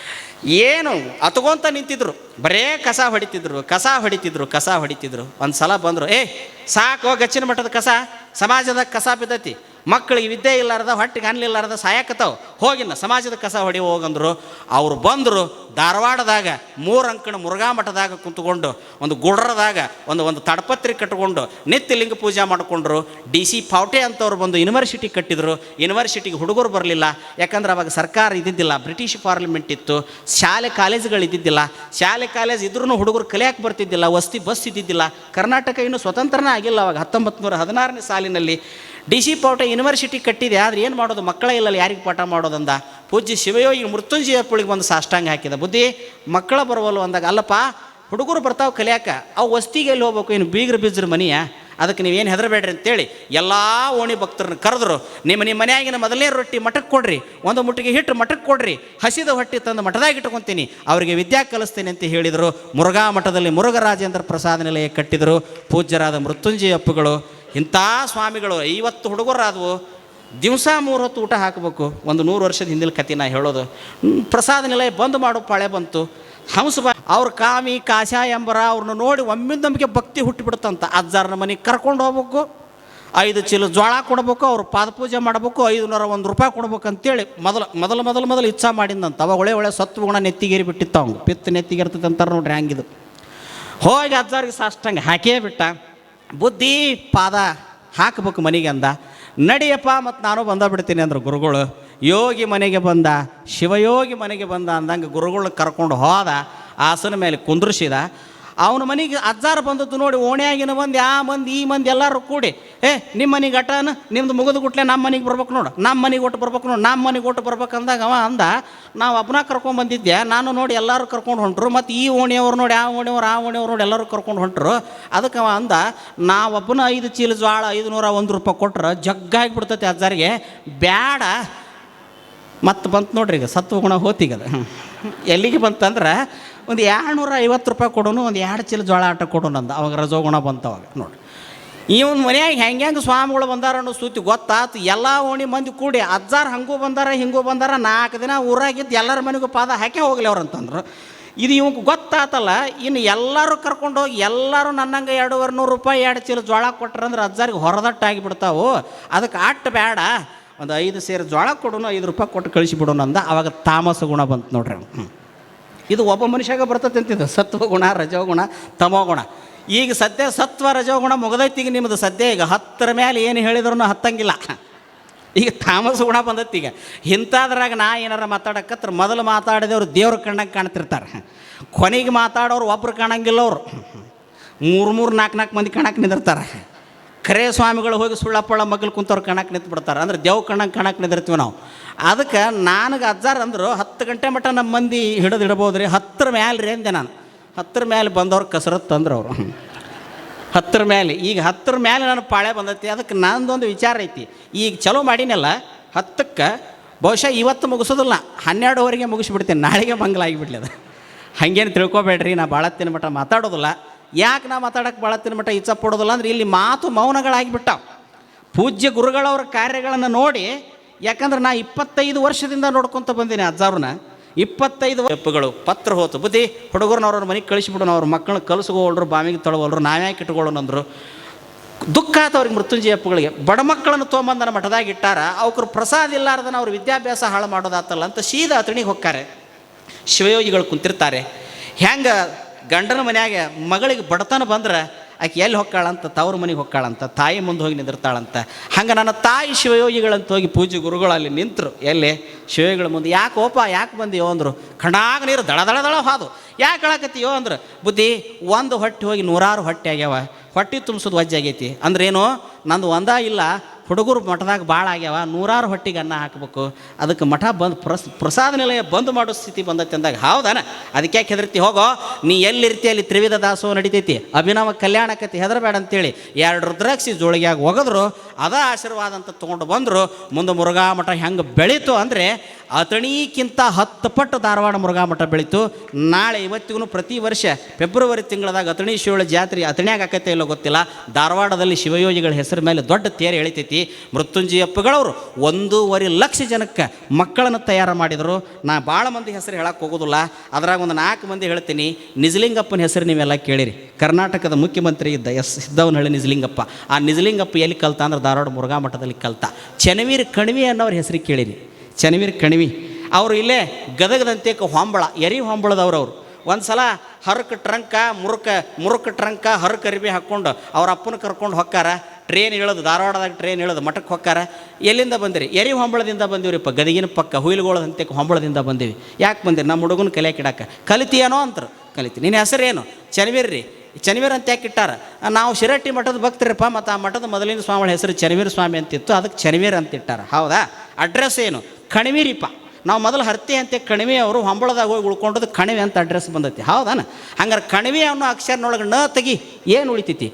ಏನು ಅತ್ಕೊಂತ ನಿಂತಿದ್ರು, ಬರೇ ಕಸ ಹೊಡಿತಿದ್ರು ಕಸ ಹೊಡಿತಿದ್ರು ಕಸ ಹೊಡಿತಿದ್ರು. ಒಂದು ಸಲ ಬಂದರು, ಏ, ಸಾಕು, ಗಚ್ಚಿನ ಮಠದ ಕಸ, ಸಮಾಜದ ಕಸ ಬಿದ್ದೈತಿ. ಮಕ್ಕಳಿಗೆ ವಿದ್ಯೆ ಇಲ್ಲಾರ್ದ, ಹೊಟ್ಟೆಗೆ ಅನ್ಲಿಲ್ಲಾರ್ದ ಸಾಯಕತ್ತಾವ. ಹೋಗಿಲ್ಲ, ಸಮಾಜದ ಕಸ ಹೊಡಿ ಹೋಗಂದ್ರು. ಅವ್ರು ಬಂದರು ಧಾರವಾಡದಾಗ, ಮೂರು ಅಂಕಣ ಮುರುಘಾ ಮಠದಾಗ ಕುಂತ್ಕೊಂಡು, ಒಂದು ಗುಡ್ರದಾಗ, ಒಂದು ಒಂದು ತಡಪತ್ರಿ ಕಟ್ಕೊಂಡು, ನಿತ್ಯ ಲಿಂಗ ಪೂಜೆ ಮಾಡಿಕೊಂಡ್ರು. ಡಿ ಸಿ ಪಾವಟೆ ಅಂತವ್ರು ಬಂದು ಯೂನಿವರ್ಸಿಟಿ ಕಟ್ಟಿದ್ರು. ಯೂನಿವರ್ಸಿಟಿಗೆ ಹುಡುಗರು ಬರಲಿಲ್ಲ. ಯಾಕಂದ್ರೆ ಅವಾಗ ಸರ್ಕಾರ ಇದ್ದಿದ್ದಿಲ್ಲ, ಬ್ರಿಟಿಷ್ ಪಾರ್ಲಿಮೆಂಟ್ ಇತ್ತು, ಶಾಲೆ ಕಾಲೇಜುಗಳು ಇದ್ದಿದ್ದಿಲ್ಲ. ಶಾಲೆ ಕಾಲೇಜ್ ಇದ್ರೂ ಹುಡುಗರು ಕಲಿಯಕ್ಕೆ ಬರ್ತಿದ್ದಿಲ್ಲ, ವಸ್ತಿ, ಬಸ್ ಇದ್ದಿದ್ದಿಲ್ಲ. ಕರ್ನಾಟಕ ಇನ್ನೂ ಸ್ವತಂತ್ರನೇ ಆಗಿಲ್ಲ, ಅವಾಗ ಹತ್ತೊಂಬತ್ತು ನೂರ ಹದಿನಾರನೇ ಸಾಲಿನಲ್ಲಿ. ಡಿ ಸಿ ಪಾವಟ ಯೂನಿವರ್ಸಿಟಿ ಕಟ್ಟಿದೆ, ಆದರೆ ಏನು ಮಾಡೋದು? ಮಕ್ಕಳೇ ಇಲ್ಲಲ್ಲ ಯಾರಿಗೆ ಪಾಠ ಮಾಡೋದಂದ? ಪೂಜ್ಯ ಶಿವಯೋಗಿ ಮೃತ್ಯುಂಜಯ ಪುಳಿಗೆ ಬಂದು ಸಾಷ್ಟಾಂಗ ಹಾಕಿದ. ಬುದ್ಧಿ, ಮಕ್ಕಳ ಬರವಲ್ಲ ಅಂದಾಗ, ಅಲ್ಲಪ್ಪ, ಹುಡುಗರು ಬರ್ತಾವೆ ಕಲಿಯಾಕ, ಅವು ವಸ್ತಿಗೆ ಎಲ್ಲಿ ಹೋಗ್ಬೇಕು? ಏನು ಬೀಗ್ರ ಬೀಜ್ರ ಮನೆಯ? ಅದಕ್ಕೆ ನೀವೇನು ಹೆದರಬೇಡ್ರಿ ಅಂತೇಳಿ ಎಲ್ಲ ಓಣಿ ಭಕ್ತರನ್ನ ಕರೆದ್ರು. ನಿಮ್ಮ ನಿಮ್ಮ ಮನೆಯಾಗಿನ ಮೊದಲನೇ ರೊಟ್ಟಿ ಮಠಕ್ಕೆ ಕೊಡ್ರಿ, ಒಂದು ಮುಟ್ಟಿಗೆ ಹಿಟ್ಟು ಮಠಕ್ಕೆ ಕೊಡ್ರಿ, ಹಸಿದ ಹೊಟ್ಟೆ ತಂದು ಮಠದಾಗ ಇಟ್ಕೊತೀನಿ. ಅವರಿಗೆ ವಿದ್ಯಾ ಕಲಿಸ್ತೇನೆ ಅಂತ ಹೇಳಿದರು. ಮುರುಘಾ ಮಠದಲ್ಲಿ ಮುರುಘರಾಜೇಂದ್ರ ಪ್ರಸಾದ ನಿಲಯ ಕಟ್ಟಿದರು. ಪೂಜ್ಯರಾದ ಮೃತ್ಯುಂಜಯ ಅಪ್ಪುಗಳು ಇಂಥ ಸ್ವಾಮಿಗಳು ಐವತ್ತು ಹುಡುಗರಾದವು, ದಿವಸ ಮೂರು ಹೊತ್ತು ಊಟ ಹಾಕಬೇಕು. ಒಂದು ನೂರು ವರ್ಷದ ಹಿಂದಿನ ಕತೆ ನಾ ಹೇಳೋದು. ಪ್ರಸಾದ ನಿಲಯ ಬಂದ್ ಮಾಡು, ಪಾಳೆ ಬಂತು. ಹಂಸ ಅವ್ರ ಕಾಮಿ ಕಾಶ ಎಂಬರ ಅವ್ರನ್ನ ನೋಡಿ ಒಮ್ಮಿಂದ ನಮಗೆ ಭಕ್ತಿ ಹುಟ್ಟಿಬಿಡುತ್ತಂತ. ಅಜ್ಜಾರನ ಮನೆಗೆ ಕರ್ಕೊಂಡು ಹೋಗ್ಬೇಕು. ಐದು ಚೀಲ ಜೋಳ ಕೊಡಬೇಕು, ಅವ್ರು ಪಾದಪೂಜೆ ಮಾಡಬೇಕು ಐದು ನೂರ ಒಂದು ರೂಪಾಯಿ ಕೊಡ್ಬೇಕು ಅಂತೇಳಿ ಮೊದಲು ಮೊದಲು ಮೊದಲು ಮೊದಲು ಇಚ್ಛಾ ಮಾಡಿದಂತ ಅವಾಗ ಒಳ್ಳೆ ಒಳ್ಳೆ ಸತ್ವ ಗುಣ ನೆತ್ತಿಗೇರಿ ಬಿಟ್ಟಿತ್ತು ಅವ್ನು. ಪಿತ್ತು ನೆತ್ತಿಗೆ ಅಂತಾರೆ ನೋಡ್ರಿ ಹಂಗಿದು ಹೋಗಿ ಅಜ್ಜಾರಿಗೆ ಸಾಷ್ಟಂಗೆ ಹಾಕೇ ಬಿಟ್ಟ. ಬುದ್ಧಿ ಪಾದ ಹಾಕಬೇಕು ಮನೆಗೆ ಅಂದ. ನಡಿಯಪ್ಪ ಮತ್ತು ನಾನು ಬಂದ ಬಿಡ್ತೀನಿ ಅಂದ್ರು ಗುರುಗಳು. ಯೋಗಿ ಮನೆಗೆ ಬಂದ, ಶಿವಯೋಗಿ ಮನೆಗೆ ಬಂದ ಅಂದಂಗೆ ಗುರುಗಳು ಕರ್ಕೊಂಡು ಹೋದ, ಆಸನ ಮೇಲೆ ಕುಂದ್ರಿಸಿದ. ಅವನ ಮನೆಗೆ ಅಜ್ಜಾರ ಬಂದದ್ದು ನೋಡಿ ಓಣ್ಯಾಗಿನ ಮಂದಿ, ಆ ಮಂದಿ, ಈ ಮಂದಿ ಎಲ್ಲರೂ ಕೂಡಿ, ಏ ನಿಮ್ಮ ಮನೆಗೆ ಅಟನ? ನಿಮ್ದು ಮುಗಿದು ಗುಟ್ಲೆ ನಮ್ಮ ಮನೆಗೆ ಬರ್ಬೇಕು ನೋಡು. ನಮ್ಮ ಮನೆಗೆ ಒಟ್ಟು ಬರ್ಬೇಕು ನೋಡು. ನಮ್ಮ ಮನೆಗೆ ಒಟ್ಟು ಬರ್ಬೇಕು ಅಂದಾಗ ಅವ ಅಂದ, ನಾವು ಒಬ್ಬನ ಕರ್ಕೊಂಡು ಬಂದಿದ್ದೆ ನಾನು ನೋಡಿ ಎಲ್ಲರೂ ಕರ್ಕೊಂಡು ಹೊಂಟ್ರು. ಮತ್ತು ಈ ಓಣಿಯವ್ರು ನೋಡಿ, ಆ ಓಣಿಯವ್ರು ಆ ಓಣಿಯವ್ರು ನೋಡಿ ಎಲ್ಲರೂ ಕರ್ಕೊಂಡು ಹೊಂಟ್ರು. ಅದಕ್ಕೆ ಅವ ಅಂದ ನಾವೊಬ್ಬನ ಐದು ಚೀಲ ಜ್ವಾಳ ಐದು ನೂರ ಒಂದು ರೂಪಾಯಿ ಕೊಟ್ರೆ ಜಗ್ಗಾಗಿ ಬಿಡ್ತೈತೆ ಅಜ್ಜಾರಿಗೆ. ಬ್ಯಾಡ. ಮತ್ತೆ ಬಂತು ನೋಡ್ರಿ ಈಗ ಸತ್ವ ಗುಣ ಹೋತೀಗದ ಎಲ್ಲಿಗೆ ಬಂತಂದ್ರೆ ಒಂದು ಎರಡುನೂರ ಐವತ್ತು ರೂಪಾಯಿ ಕೊಡೋನು, ಒಂದು ಎರಡು ಚೀಲ ಜೋಳ ಆಟ ಕೊಡೋನು ಅಂದ. ಅವಾಗ ರಜೋಗುಣ ಬಂತು ಅವಾಗ ನೋಡಿ. ಇವನ್ ಮನ್ಯಾಗ ಹೆಂಗೆ ಹೆಂಗೆ ಸ್ವಾಮಿಗಳು ಬಂದಾರ ಅನ್ನೋ ಸೂತಿ ಗೊತ್ತಾತು. ಎಲ್ಲ ಓಣಿ ಮಂದಿ ಕೂಡಿ ಅಜ್ಜಾರು ಹಂಗೂ ಬಂದಾರ, ಹಿಂಗೂ ಬಂದಾರ, ನಾಲ್ಕು ದಿನ ಊರಾಗಿದ್ದು ಎಲ್ಲರ ಮನೆಗೂ ಪಾದ ಹಾಕಿ ಹೋಗ್ಲಿ ಅಂತಂದ್ರು. ಇದು ಇವಂಗೆ ಗೊತ್ತಾತಲ್ಲ, ಇನ್ನು ಎಲ್ಲರೂ ಕರ್ಕೊಂಡು ಹೋಗಿ ಎಲ್ಲರೂ ನನ್ನಂಗೆ ಎರಡೂವರೆ ನೂರು ರೂಪಾಯಿ, ಎರಡು ಚೀಲ ಜೋಳ ಕೊಟ್ರಂದ್ರೆ ಅಜ್ಜಾರಿಗೆ ಹೊರದಟ್ಟಾಗಿ ಬಿಡ್ತಾವು ಅದಕ್ಕೆ ಅಟ್ಟು ಬೇಡ ಒಂದು ಐದು ಸೇರು ಜೋಳ ಕೊಡೋನು, ಐದು ರೂಪಾಯಿ ಕೊಟ್ಟು ಕಳಿಸಿಬಿಡೋಣ ಅಂದ. ಅವಾಗ ತಾಮಸ ಗುಣ ಬಂತು ನೋಡ್ರಿ ಅವ್ನು. ಇದು ಒಬ್ಬ ಮನುಷ್ಯಾಗ ಬರ್ತೈತೆ ಅಂತಿದ್ದು ಸತ್ವ ಗುಣ ರಜೋಗುಣ ತಮೋ ಗುಣ. ಈಗ ಸದ್ಯ ಸತ್ವ ರಜೋಗುಣ ಮುಗದೈತಿ, ಈಗ ನಿಮ್ಮದು ಸದ್ಯ ಈಗ ಹತ್ತರ ಮೇಲೆ ಏನು ಹೇಳಿದ್ರು ಹತ್ತಂಗಿಲ್ಲ. ಈಗ ತಾಮಸ ಗುಣ ಬಂದೈತಿ ಈಗ. ಇಂಥದ್ರಾಗ ನಾ ಏನಾರ ಮಾತಾಡಕತ್ರ ಮೊದಲು ಮಾತಾಡಿದವ್ರು ದೇವ್ರ ಕಣ್ಣಂಗೆ ಕಾಣ್ತಿರ್ತಾರೆ. ಕೊನೆಗೆ ಮಾತಾಡೋರು ಒಬ್ರು ಕಾಣಂಗಿಲ್ಲ ಅವರು ಮೂರು ಮೂರು ನಾಲ್ಕು ನಾಲ್ಕು ಮಂದಿ ಕಾಣಕ್ಕೆ ನಿಂದಿರ್ತಾರೆ. ಖರೇ ಸ್ವಾಮಿಗಳು ಹೋಗಿ ಸುಳ್ಳಪ್ಪಳ ಮಗ್ಲು ಕುಂತವ್ರು ಕಣಕ್ಕೆ ನಿಂತು ಬಿಡ್ತಾರೆ ಅಂದ್ರೆ ದೇವ್ ಕಣಕ್ಕೆ ಕಣಕ್ಕೆ ನಿಂದಿರ್ತೀವಿ ನಾವು. ಅದಕ್ಕೆ ನನಗೆ ಅಜ್ಜಾರ್ ಅಂದರು ಹತ್ತು ಗಂಟೆ ಮಟ್ಟ ನಮ್ಮ ಮಂದಿ ಹಿಡಿದು ಇಡ್ಬೋದು ರೀ ಹತ್ತರ ಮ್ಯಾಲೆ ರೀ ಅಂದೆ ನಾನು. ಹತ್ತರ ಮೇಲೆ ಬಂದವ್ರು ಕಸರತ್ತು ಅಂದ್ರೆ ಅವರು. ಹತ್ತರ ಮೇಲೆ ಈಗ ಹತ್ತರ ಮೇಲೆ ನನ್ನ ಪಾಳೆ ಬಂದೈತಿ ಅದಕ್ಕೆ ನಂದೊಂದು ವಿಚಾರ ಐತಿ. ಈಗ ಚಲೋ ಮಾಡಿನಲ್ಲ, ಹತ್ತಕ್ಕೆ ಬಹುಶಃ ಇವತ್ತು ಮುಗಿಸೋದಿಲ್ಲ, ಹನ್ನೆರಡುವರೆಗೆ ಮುಗಿಸ್ಬಿಡ್ತೀನಿ, ನಾಳೆಗೆ ಮಂಗಲ ಆಗಿಬಿಡ್ಲಿ ಅದು. ಹಾಗೇನು ತಿಳ್ಕೊಬೇಡ್ರಿ, ನಾ ಭಾಳ ತಿನ್ನ ಮಟ್ಟ ಮಾತಾಡೋದಿಲ್ಲ. ಯಾಕೆ ನಾ ಮಾತಾಡಕ್ಕೆ ಭಾಳ ತಿನ್ನ ಮಟ್ಟ ಇಚ್ಛೆ ಪಡೋದಿಲ್ಲ ಅಂದ್ರೆ ಇಲ್ಲಿ ಮಾತು ಮೌನಗಳಾಗಿಬಿಟ್ಟಾವ. ಪೂಜ್ಯ ಗುರುಗಳವರ ಕಾರ್ಯಗಳನ್ನು ನೋಡಿ, ಯಾಕಂದ್ರೆ ನಾ ಇಪ್ಪತ್ತೈದು ವರ್ಷದಿಂದ ನೋಡ್ಕೊತ ಬಂದೀನಿ ಅಜ್ಜಾವ್ರನ್ನ ಇಪ್ಪತ್ತೈದು ಎಪ್ಪುಗಳು ಪತ್ರ ಹೋತು, ಬುದ್ಧಿ ಹುಡುಗರನ್ನವ್ರ ಮನೆಗೆ ಕಳಿಸಿಬಿಡೋಣ, ಅವ್ರ ಮಕ್ಕಳನ್ನ ಕಲಿಸ್ಕೊಳ್ರು, ಬಾವಿಗೆ ತೊಳವಲ್ರು ನಾವ್ಯಾಕೆ ಇಟ್ಕೊಳ್ಳೋಣ ಅಂದರು. ದುಃಖ ಆತ ಅವ್ರಿಗೆ ಮೃತ್ಯುಂಜಯ ಅಪ್ಪಗಳಿಗೆ. ಬಡ ಮಕ್ಕಳನ್ನು ತೊಗೊಂಬಂದನ ಮಠದಾಗ ಇಟ್ಟಾರ ಅವ್ರ ಪ್ರಸಾದ ಇಲ್ಲಾರ್ದನ ಅವ್ರ ವಿದ್ಯಾಭ್ಯಾಸ ಹಾಳು ಮಾಡೋದಾತಲ್ಲ ಅಂತ ಸೀದಾ ಅತಣಿಗೆ ಹೋಗ್ತಾರೆ. ಶಿವಯೋಗಿಗಳು ಕುಂತಿರ್ತಾರೆ. ಹೆಂಗೆ ಗಂಡನ ಮನ್ಯಾಗ ಮಗಳಿಗೆ ಬಡತನ ಬಂದ್ರೆ, ಆಕೆ ಎಲ್ಲಿ ಹೊಕ್ಕಾಳಂತ? ತವ್ರ ಮನೆಗೆ ಹೊಕ್ಕಾಳಂತ? ತಾಯಿ ಮುಂದೆ ಹೋಗಿ ನಿಂದಿರ್ತಾಳಂತ? ಹಂಗೆ ನನ್ನ ತಾಯಿ ಶಿವಯೋಗಿಗಳಂತ ಹೋಗಿ ಪೂಜೆ ಗುರುಗಳು ಅಲ್ಲಿ ನಿಂತರು. ಎಲ್ಲಿ? ಶಿವಯೋಗಿಗಳ ಮುಂದೆ. ಯಾಕೆ ಓಪ? ಯಾಕೆ ಬಂದಿಯೋ ಅಂದರು. ಖಂಡಾಗ ನೀರು ದಳ ದಳ ದಳ ಹಾದು. ಯಾಕೆ ಹೇಳಕತ್ತೀಯೋ ಅಂದ್ರೆ. ಬುದ್ಧಿ, ಒಂದು ಹೊಟ್ಟೆ ಹೋಗಿ ನೂರಾರು ಹೊಟ್ಟೆ ಆಗ್ಯಾವ. ಹೊಟ್ಟೆ ತುಂಬಿಸೋದು ವಜ್ಜೆ ಆಗೈತಿ. ಅಂದ್ರೇನು? ನಂದು ಒಂದ ಇಲ್ಲ. ಹುಡುಗರು ಮಠದಾಗ ಭಾಳ ಆಗ್ಯಾವ, ನೂರಾರು ಹೊಟ್ಟಿಗೆ ಅನ್ನ ಹಾಕಬೇಕು. ಅದಕ್ಕೆ ಮಠ ಬಂದು ಪ್ರಸ್ ಪ್ರಸಾದ ನಿಲಯ ಬಂದ್ ಮಾಡೋ ಸ್ಥಿತಿ ಬಂದೈತಿ ಅಂದಾಗ, ಹೌದಾನ? ಅದಕ್ಕೆ ಯಾಕೆ ಹೆದರ್ತಿ? ಹೋಗೋ, ನೀ ಎಲ್ಲಿರ್ತಿ ಅಲ್ಲಿ ತ್ರಿವಿಧ ದಾಸೋ ನಡಿತೈತಿ? ಅಭಿನವ ಕಲ್ಯಾಣಕತಿ ಹೆದರಬೇಡ ಅಂತೇಳಿ ಎರಡು ರುದ್ರಾಕ್ಷಿ ಜೋಳಿಗೆಯಾಗಿ ಒಗದ್ರು, ಅದ ಆಶೀರ್ವಾದ ಅಂತ ತೊಗೊಂಡು ಬಂದರು, ಮುಂದೆ ಮುರುಘಾ ಮಠ ಹೆಂಗೆ ಬೆಳೀತು ಅಂದರೆ ಅತಣಿಕ್ಕಿಂತ ಹತ್ತು ಪಟ್ಟು ಧಾರವಾಡ ಮುರುಘಾ ಮಠ ಬೆಳೀತು. ನಾಳೆ ಇವತ್ತಿಗೂ ಪ್ರತಿ ವರ್ಷ ಫೆಬ್ರವರಿ ತಿಂಗಳದಾಗ ಅತಣಿ ಶಿವಳ ಜಾತ್ರೆ ಅತಣ್ಯಾಗ ಆಕೈತೆ ಇಲ್ಲೋ ಗೊತ್ತಿಲ್ಲ, ಧಾರವಾಡದಲ್ಲಿ ಶಿವಯೋಗಿಗಳ ಹೆಸರು ಮೇಲೆ ದೊಡ್ಡ ತೇರು ಎಳಿತೈತಿ. ಐತಿ ಮೃತ್ಯುಂಜಯಪ್ಪಗಳವರು ಒಂದೂವರೆ ಲಕ್ಷ ಜನಕ್ಕೆ ಮಕ್ಕಳನ್ನು ತಯಾರು ಮಾಡಿದರು. ನಾ ಭಾಳ ಮಂದಿ ಹೆಸರು ಹೇಳಕ್ಕೆ ಹೋಗೋದಿಲ್ಲ. ಅದ್ರಾಗ ಒಂದು ನಾಲ್ಕು ಮಂದಿ ಹೇಳ್ತೀನಿ. ನಿಜಲಿಂಗಪ್ಪನ ಹೆಸರು ನೀವೆಲ್ಲ ಕೇಳಿರಿ. ಕರ್ನಾಟಕದ ಮುಖ್ಯಮಂತ್ರಿ ಇದ್ದ ಎಸ್ ಸಿದ್ದವನಹಳ್ಳಿ ನಿಜಲಿಂಗಪ್ಪ. ಆ ನಿಜಲಿಂಗಪ್ಪ ಎಲ್ಲಿ ಕಲ್ತ ಅಂದ್ರೆ ಧಾರವಾಡ ಮುರುಘಾ ಮಠದಲ್ಲಿ ಕಲ್ತ. ಚನವೀರ್ ಕಣ್ವಿ ಅನ್ನೋರ ಹೆಸರು ಕೇಳಿರಿ. ಚನವೀರ್ ಕಣಿವಿ. ಅವರು ಇಲ್ಲೇ ಗದಗದಂತೆ ಹೊಂಬಳ, ಎರಿ ಹೊಂಬಳದವ್ರು ಅವರು. ಒಂದು ಸಲ ಹರಕ ಟ್ರಂಕ, ಮುರುಕ ಮುರುಕ ಟ್ರಂಕ, ಹರಕ ಅರಿವಿ ಹಾಕ್ಕೊಂಡು ಅವ್ರ ಅಪ್ಪನ ಕರ್ಕೊಂಡು ಹೊಕ್ಕಾರ. ಟ್ರೈನ್ ಇಳೋದು, ಧಾರವಾಡದಾಗ ಟ್ರೈನ್ ಇಳೋದು, ಮಠಕ್ಕೆ ಹೊಕ್ಕಾರ ಎಲ್ಲಿಂದ ಬಂದಿರಿ? ಎರಿ ಹೊಂಬಳದಿಂದ ಬಂದಿವ್ರಿಪ್ಪ ಗದಗಿನ ಪಕ್ಕ ಹುಯಿಲ್ಗೋಳದಂತೆ ಹೊಂಬಳದಿಂದ ಬಂದೀವಿ. ಯಾಕೆ ಬಂದಿರಿ? ನಮ್ಮ ಹುಡುಗನ ಕಲಿಯಕ್ಕೆ ಇಡಾಕ ಕಲಿತೀಯನೋ ಅಂತಾರೆ. ಕಲಿತಿ. ನಿನ್ನ ಹೆಸರೇನು ಚನ್ವೀರ್ ರೀ ಚನವೀರ್ ಅಂತ ಯಾಕೆ ಇಟ್ಟಾರ? ನಾವು ಶಿರಟ್ಟಿ ಮಠದ ಭಕ್ತರಪ್ಪ ಮತ್ತು ಆ ಮಠದ ಮೊದಲಿನ ಸ್ವಾಮಿಗಳ ಹೆಸರು ಚನ್ವೀರ್ ಸ್ವಾಮಿ ಅಂತಿತ್ತು, ಅದಕ್ಕೆ ಚನ್ವೀರ್ ಅಂತ ಇಟ್ಟಾರ. ಹೌದಾ? ಅಡ್ರೆಸ್ ಏನು? ಕಣಿವೀರಿಪ್ಪ ನಾವು ಮೊದಲು ಹರ್ತಿ ಅಂತ ಕಣಿವೆ ಅವರು ಹೊಂಬಳದಾಗ ಹೋಗಿ ಉಳ್ಕೊಂಡದ್ದು ಕಣಿವೆ ಅಂತ ಅಡ್ರೆಸ್ ಬಂದೈತಿ. ಹೌದಾನ? ಹಂಗಾರೆ ಕಣಿವೆ ಅನ್ನೋ ಅಕ್ಷರನೊಳಗೆ ನ ತೆಗಿ ಏನು ಉಳಿತೈತಿ?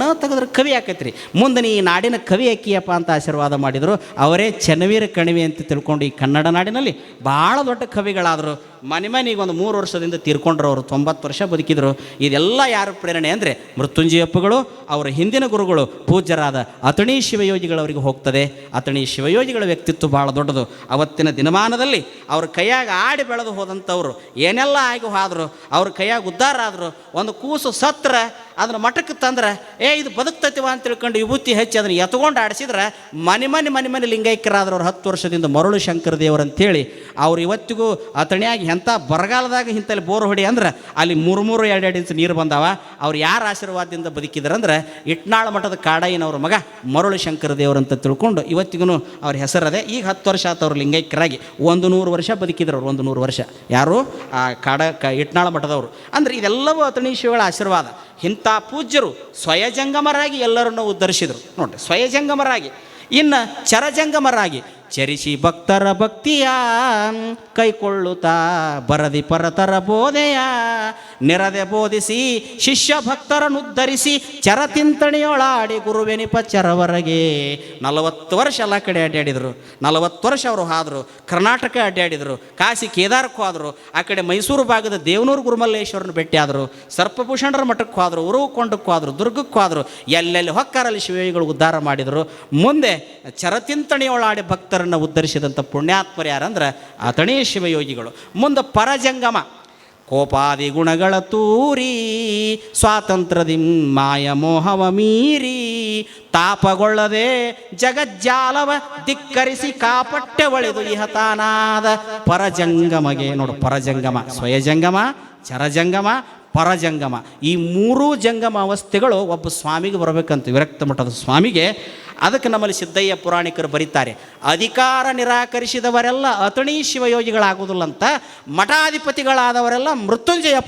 ನ ತೆಗೆದ್ರೆ ಕವಿ ಆಕೈತಿ ರೀ ಮುಂದೆ ನೀ ನಾಡಿನ ಕವಿ ಆಕಿಯಪ್ಪ ಅಂತ ಆಶೀರ್ವಾದ ಮಾಡಿದರು. ಅವರೇ ಚನ್ನವೀರ ಕಣಿವೆ ಅಂತ ತಿಳ್ಕೊಂಡು ಈ ಕನ್ನಡ ನಾಡಿನಲ್ಲಿ ಭಾಳ ದೊಡ್ಡ ಕವಿಗಳಾದರು. ಮನೆ ಮನೆಗೆ ಒಂದು ಮೂರು ವರ್ಷದಿಂದ ತೀರ್ಕೊಂಡ್ರು ಅವರು, ತೊಂಬತ್ತು ವರ್ಷ ಬದುಕಿದ್ರು. ಇದೆಲ್ಲ ಯಾರ ಪ್ರೇರಣೆ ಅಂದರೆ ಮೃತ್ಯುಂಜಯಪ್ಪಗಳು, ಅವರ ಹಿಂದಿನ ಗುರುಗಳು, ಪೂಜ್ಯರಾದ ಅತಣಿ ಶಿವಯೋಗಿಗಳವರಿಗೆ ಹೋಗ್ತದೆ. ಅತಣಿ ಶಿವಯೋಗಿಗಳ ವ್ಯಕ್ತಿತ್ವ ಭಾಳ ದೊಡ್ಡದು. ಅವತ್ತಿನ ದಿನಮಾನದಲ್ಲಿ ಅವ್ರ ಕೈಯಾಗ ಆಡಿ ಬೆಳೆದು ಹೋದಂಥವ್ರು, ಏನೆಲ್ಲ ಆಗಿ ಹೋದ್ರು, ಅವ್ರ ಕೈಯಾಗ ಉದ್ಧಾರ ಆದರು, ಒಂದು ಕೂಸು ಸತ್ರ ಅದನ್ನ ಮಠಕ್ಕೆ ತಂದ್ರೆ, ಏ, ಇದು ಬದುಕ್ತೈತಿವ? ಅಂತ ತಿಳ್ಕೊಂಡು ವಿಭೂತಿ ಹೆಚ್ಚಿ ಅದನ್ನು ಎತ್ಕೊಂಡು ಆಡಿಸಿದ್ರೆ, ಮನೆ ಮನೆ ಮನೆ ಮನೆ ಲಿಂಗೈಕ್ಯರಾದ್ರು ಅವ್ರು ಹತ್ತು ವರ್ಷದಿಂದ ಮರಳು ಶಂಕರ ದೇವರು ಅಂತೇಳಿ ಅವ್ರು ಇವತ್ತಿಗೂ ಅತಣಿಯಾಗಿ ಎಂಥ ಬರಗಾಲದಾಗ ಇಂಥಲ್ಲಿ ಬೋರ್ ಹೊಡಿ ಅಂದ್ರೆ, ಅಲ್ಲಿ ಮೂರು ಮೂರು ಎರಡು ಎರಡು ಇಂಚು ನೀರು ಬಂದಾವ. ಅವ್ರು ಯಾರ ಆಶೀರ್ವಾದದಿಂದ ಬದುಕಿದ್ರಂದ್ರೆ ಇಟ್ನಾಳ ಮಠದ ಕಾಡಯ್ಯನವ್ರ ಮಗ ಮರಳು ಶಂಕರ ದೇವರು ಅಂತ ತಿಳ್ಕೊಂಡು ಇವತ್ತಿಗೂ ಅವ್ರ ಹೆಸರದೆ. ಈಗ ಹತ್ತು ವರ್ಷ ಆತವ್ರು ಲಿಂಗೈಕ್ಯರಾಗಿ ಒಂದು ನೂರು ವರ್ಷ ಬದುಕಿದ್ರು ಅವರು, ಒಂದು ನೂರು ವರ್ಷ. ಯಾರು? ಆ ಕಾಡ, ಕ, ಇಟ್ನಾಳ ಮಠದವರು. ಅಂದ್ರೆ ಇದೆಲ್ಲವೂ ಅತಣಿ ಶಿವಗಳ ಆಶೀರ್ವಾದ. ಇಂಥ ಪೂಜ್ಯರು ಸ್ವಯಜಂಗಮರಾಗಿ ಎಲ್ಲರನ್ನು ಉದ್ಧರಿಸಿದರು. ನೋಡಿ ಸ್ವಯಜಂಗಮರಾಗಿ. ಇನ್ನು ಚರಜಂಗಮರಾಗಿ ಚರಿಸಿ ಭಕ್ತರ ಭಕ್ತಿಯ ಕೈಕೊಳ್ಳುತ್ತಾ ಬರದಿ ಪರತರ ಬೋಧೆಯ, ನೆರದೆ ಬೋಧಿಸಿ ಶಿಷ್ಯ ಭಕ್ತರನ್ನುದ್ಧರಿಸಿ ಚರತಿಂತಣಿಯೊಳಾಡಿ ಗುರುವೆನಿಪ ಚರವರಗೆ. ನಲವತ್ತು ವರ್ಷ ಎಲ್ಲ ಕಡೆ ಅಡ್ಡಾಡಿದರು ನಲವತ್ತು ವರ್ಷ ಅವರು ಹಾದರು ಕರ್ನಾಟಕ ಅಡ್ಡಾಡಿದರು ಕಾಶಿ ಕೇದಾರಕ್ಕೆ ಹೋದರು ಆ ಕಡೆ ಮೈಸೂರು ಭಾಗದ ದೇವನೂರು ಗುರುಮಲ್ಲೇಶ್ವರನ ಭೇಟಿಯಾದರು ಆದರು. ಸರ್ಪಭೂಷಣರ ಮಠಕ್ಕೆ ಹೋದರು ಉರುಕೊಂಡಕ್ಕೆ ಹೋದರು ದುರ್ಗಕ್ಕೆ ಹೋದರು ಎಲ್ಲೆಲ್ಲಿ ಹೊಕ್ಕಾರಲ್ಲಿ ಶಿವಯೋಗಿಗಳು ಉದ್ಧಾರ ಮಾಡಿದರು. ಮುಂದೆ ಚರತಿಂತಣಿಯೊಳಾಡಿ ಭಕ್ತರನ್ನು ಉದ್ಧರಿಸಿದಂಥ ಪುಣ್ಯಾತ್ಮರು ಯಾರಂದ್ರೆ ಅತಣಿ ಶಿವಯೋಗಿಗಳು. ಮುಂದೆ ಪರಜಂಗಮ. ಕೋಪಾದಿ ಗುಣಗಳ ತೂರಿ, ಸ್ವಾತಂತ್ರ್ಯದಿ ಮಾಯ ಮೋಹವ ಮೀರಿ, ತಾಪಗೊಳ್ಳದೆ ಜಗಜ್ಜಾಲವ ಧಿಕ್ಕರಿಸಿ ಕಾಪಟ್ಟೆ ಒಳೆದು ಇಹತಾನಾದ ಪರಜಂಗಮಗೆ ನೋಡು ಪರಜಂಗಮ, ಸ್ವಯಜಂಗಮ, ಚರಜಂಗಮ ಪರಜಂಗಮ. ಈ ಮೂರೂ ಜಂಗಮ ಅವಸ್ಥೆಗಳು ಒಬ್ಬ ಸ್ವಾಮಿಗೆ ಬರಬೇಕಂತ ವಿರಕ್ತ ಮಠದ ಸ್ವಾಮಿಗೆ ಅದಕ್ಕೆ ನಮ್ಮಲ್ಲಿ ಸಿದ್ದಯ್ಯ ಪುರಾಣಿಕರು ಬರೀತಾರೆ, ಅಧಿಕಾರ ನಿರಾಕರಿಸಿದವರೆಲ್ಲ ಅತಣಿ ಶಿವಯೋಗಿಗಳಾಗುವುದಿಲ್ಲ ಅಂತ ಮಠಾಧಿಪತಿಗಳಾದವರೆಲ್ಲ ಮೃತ್ಯುಂಜಯ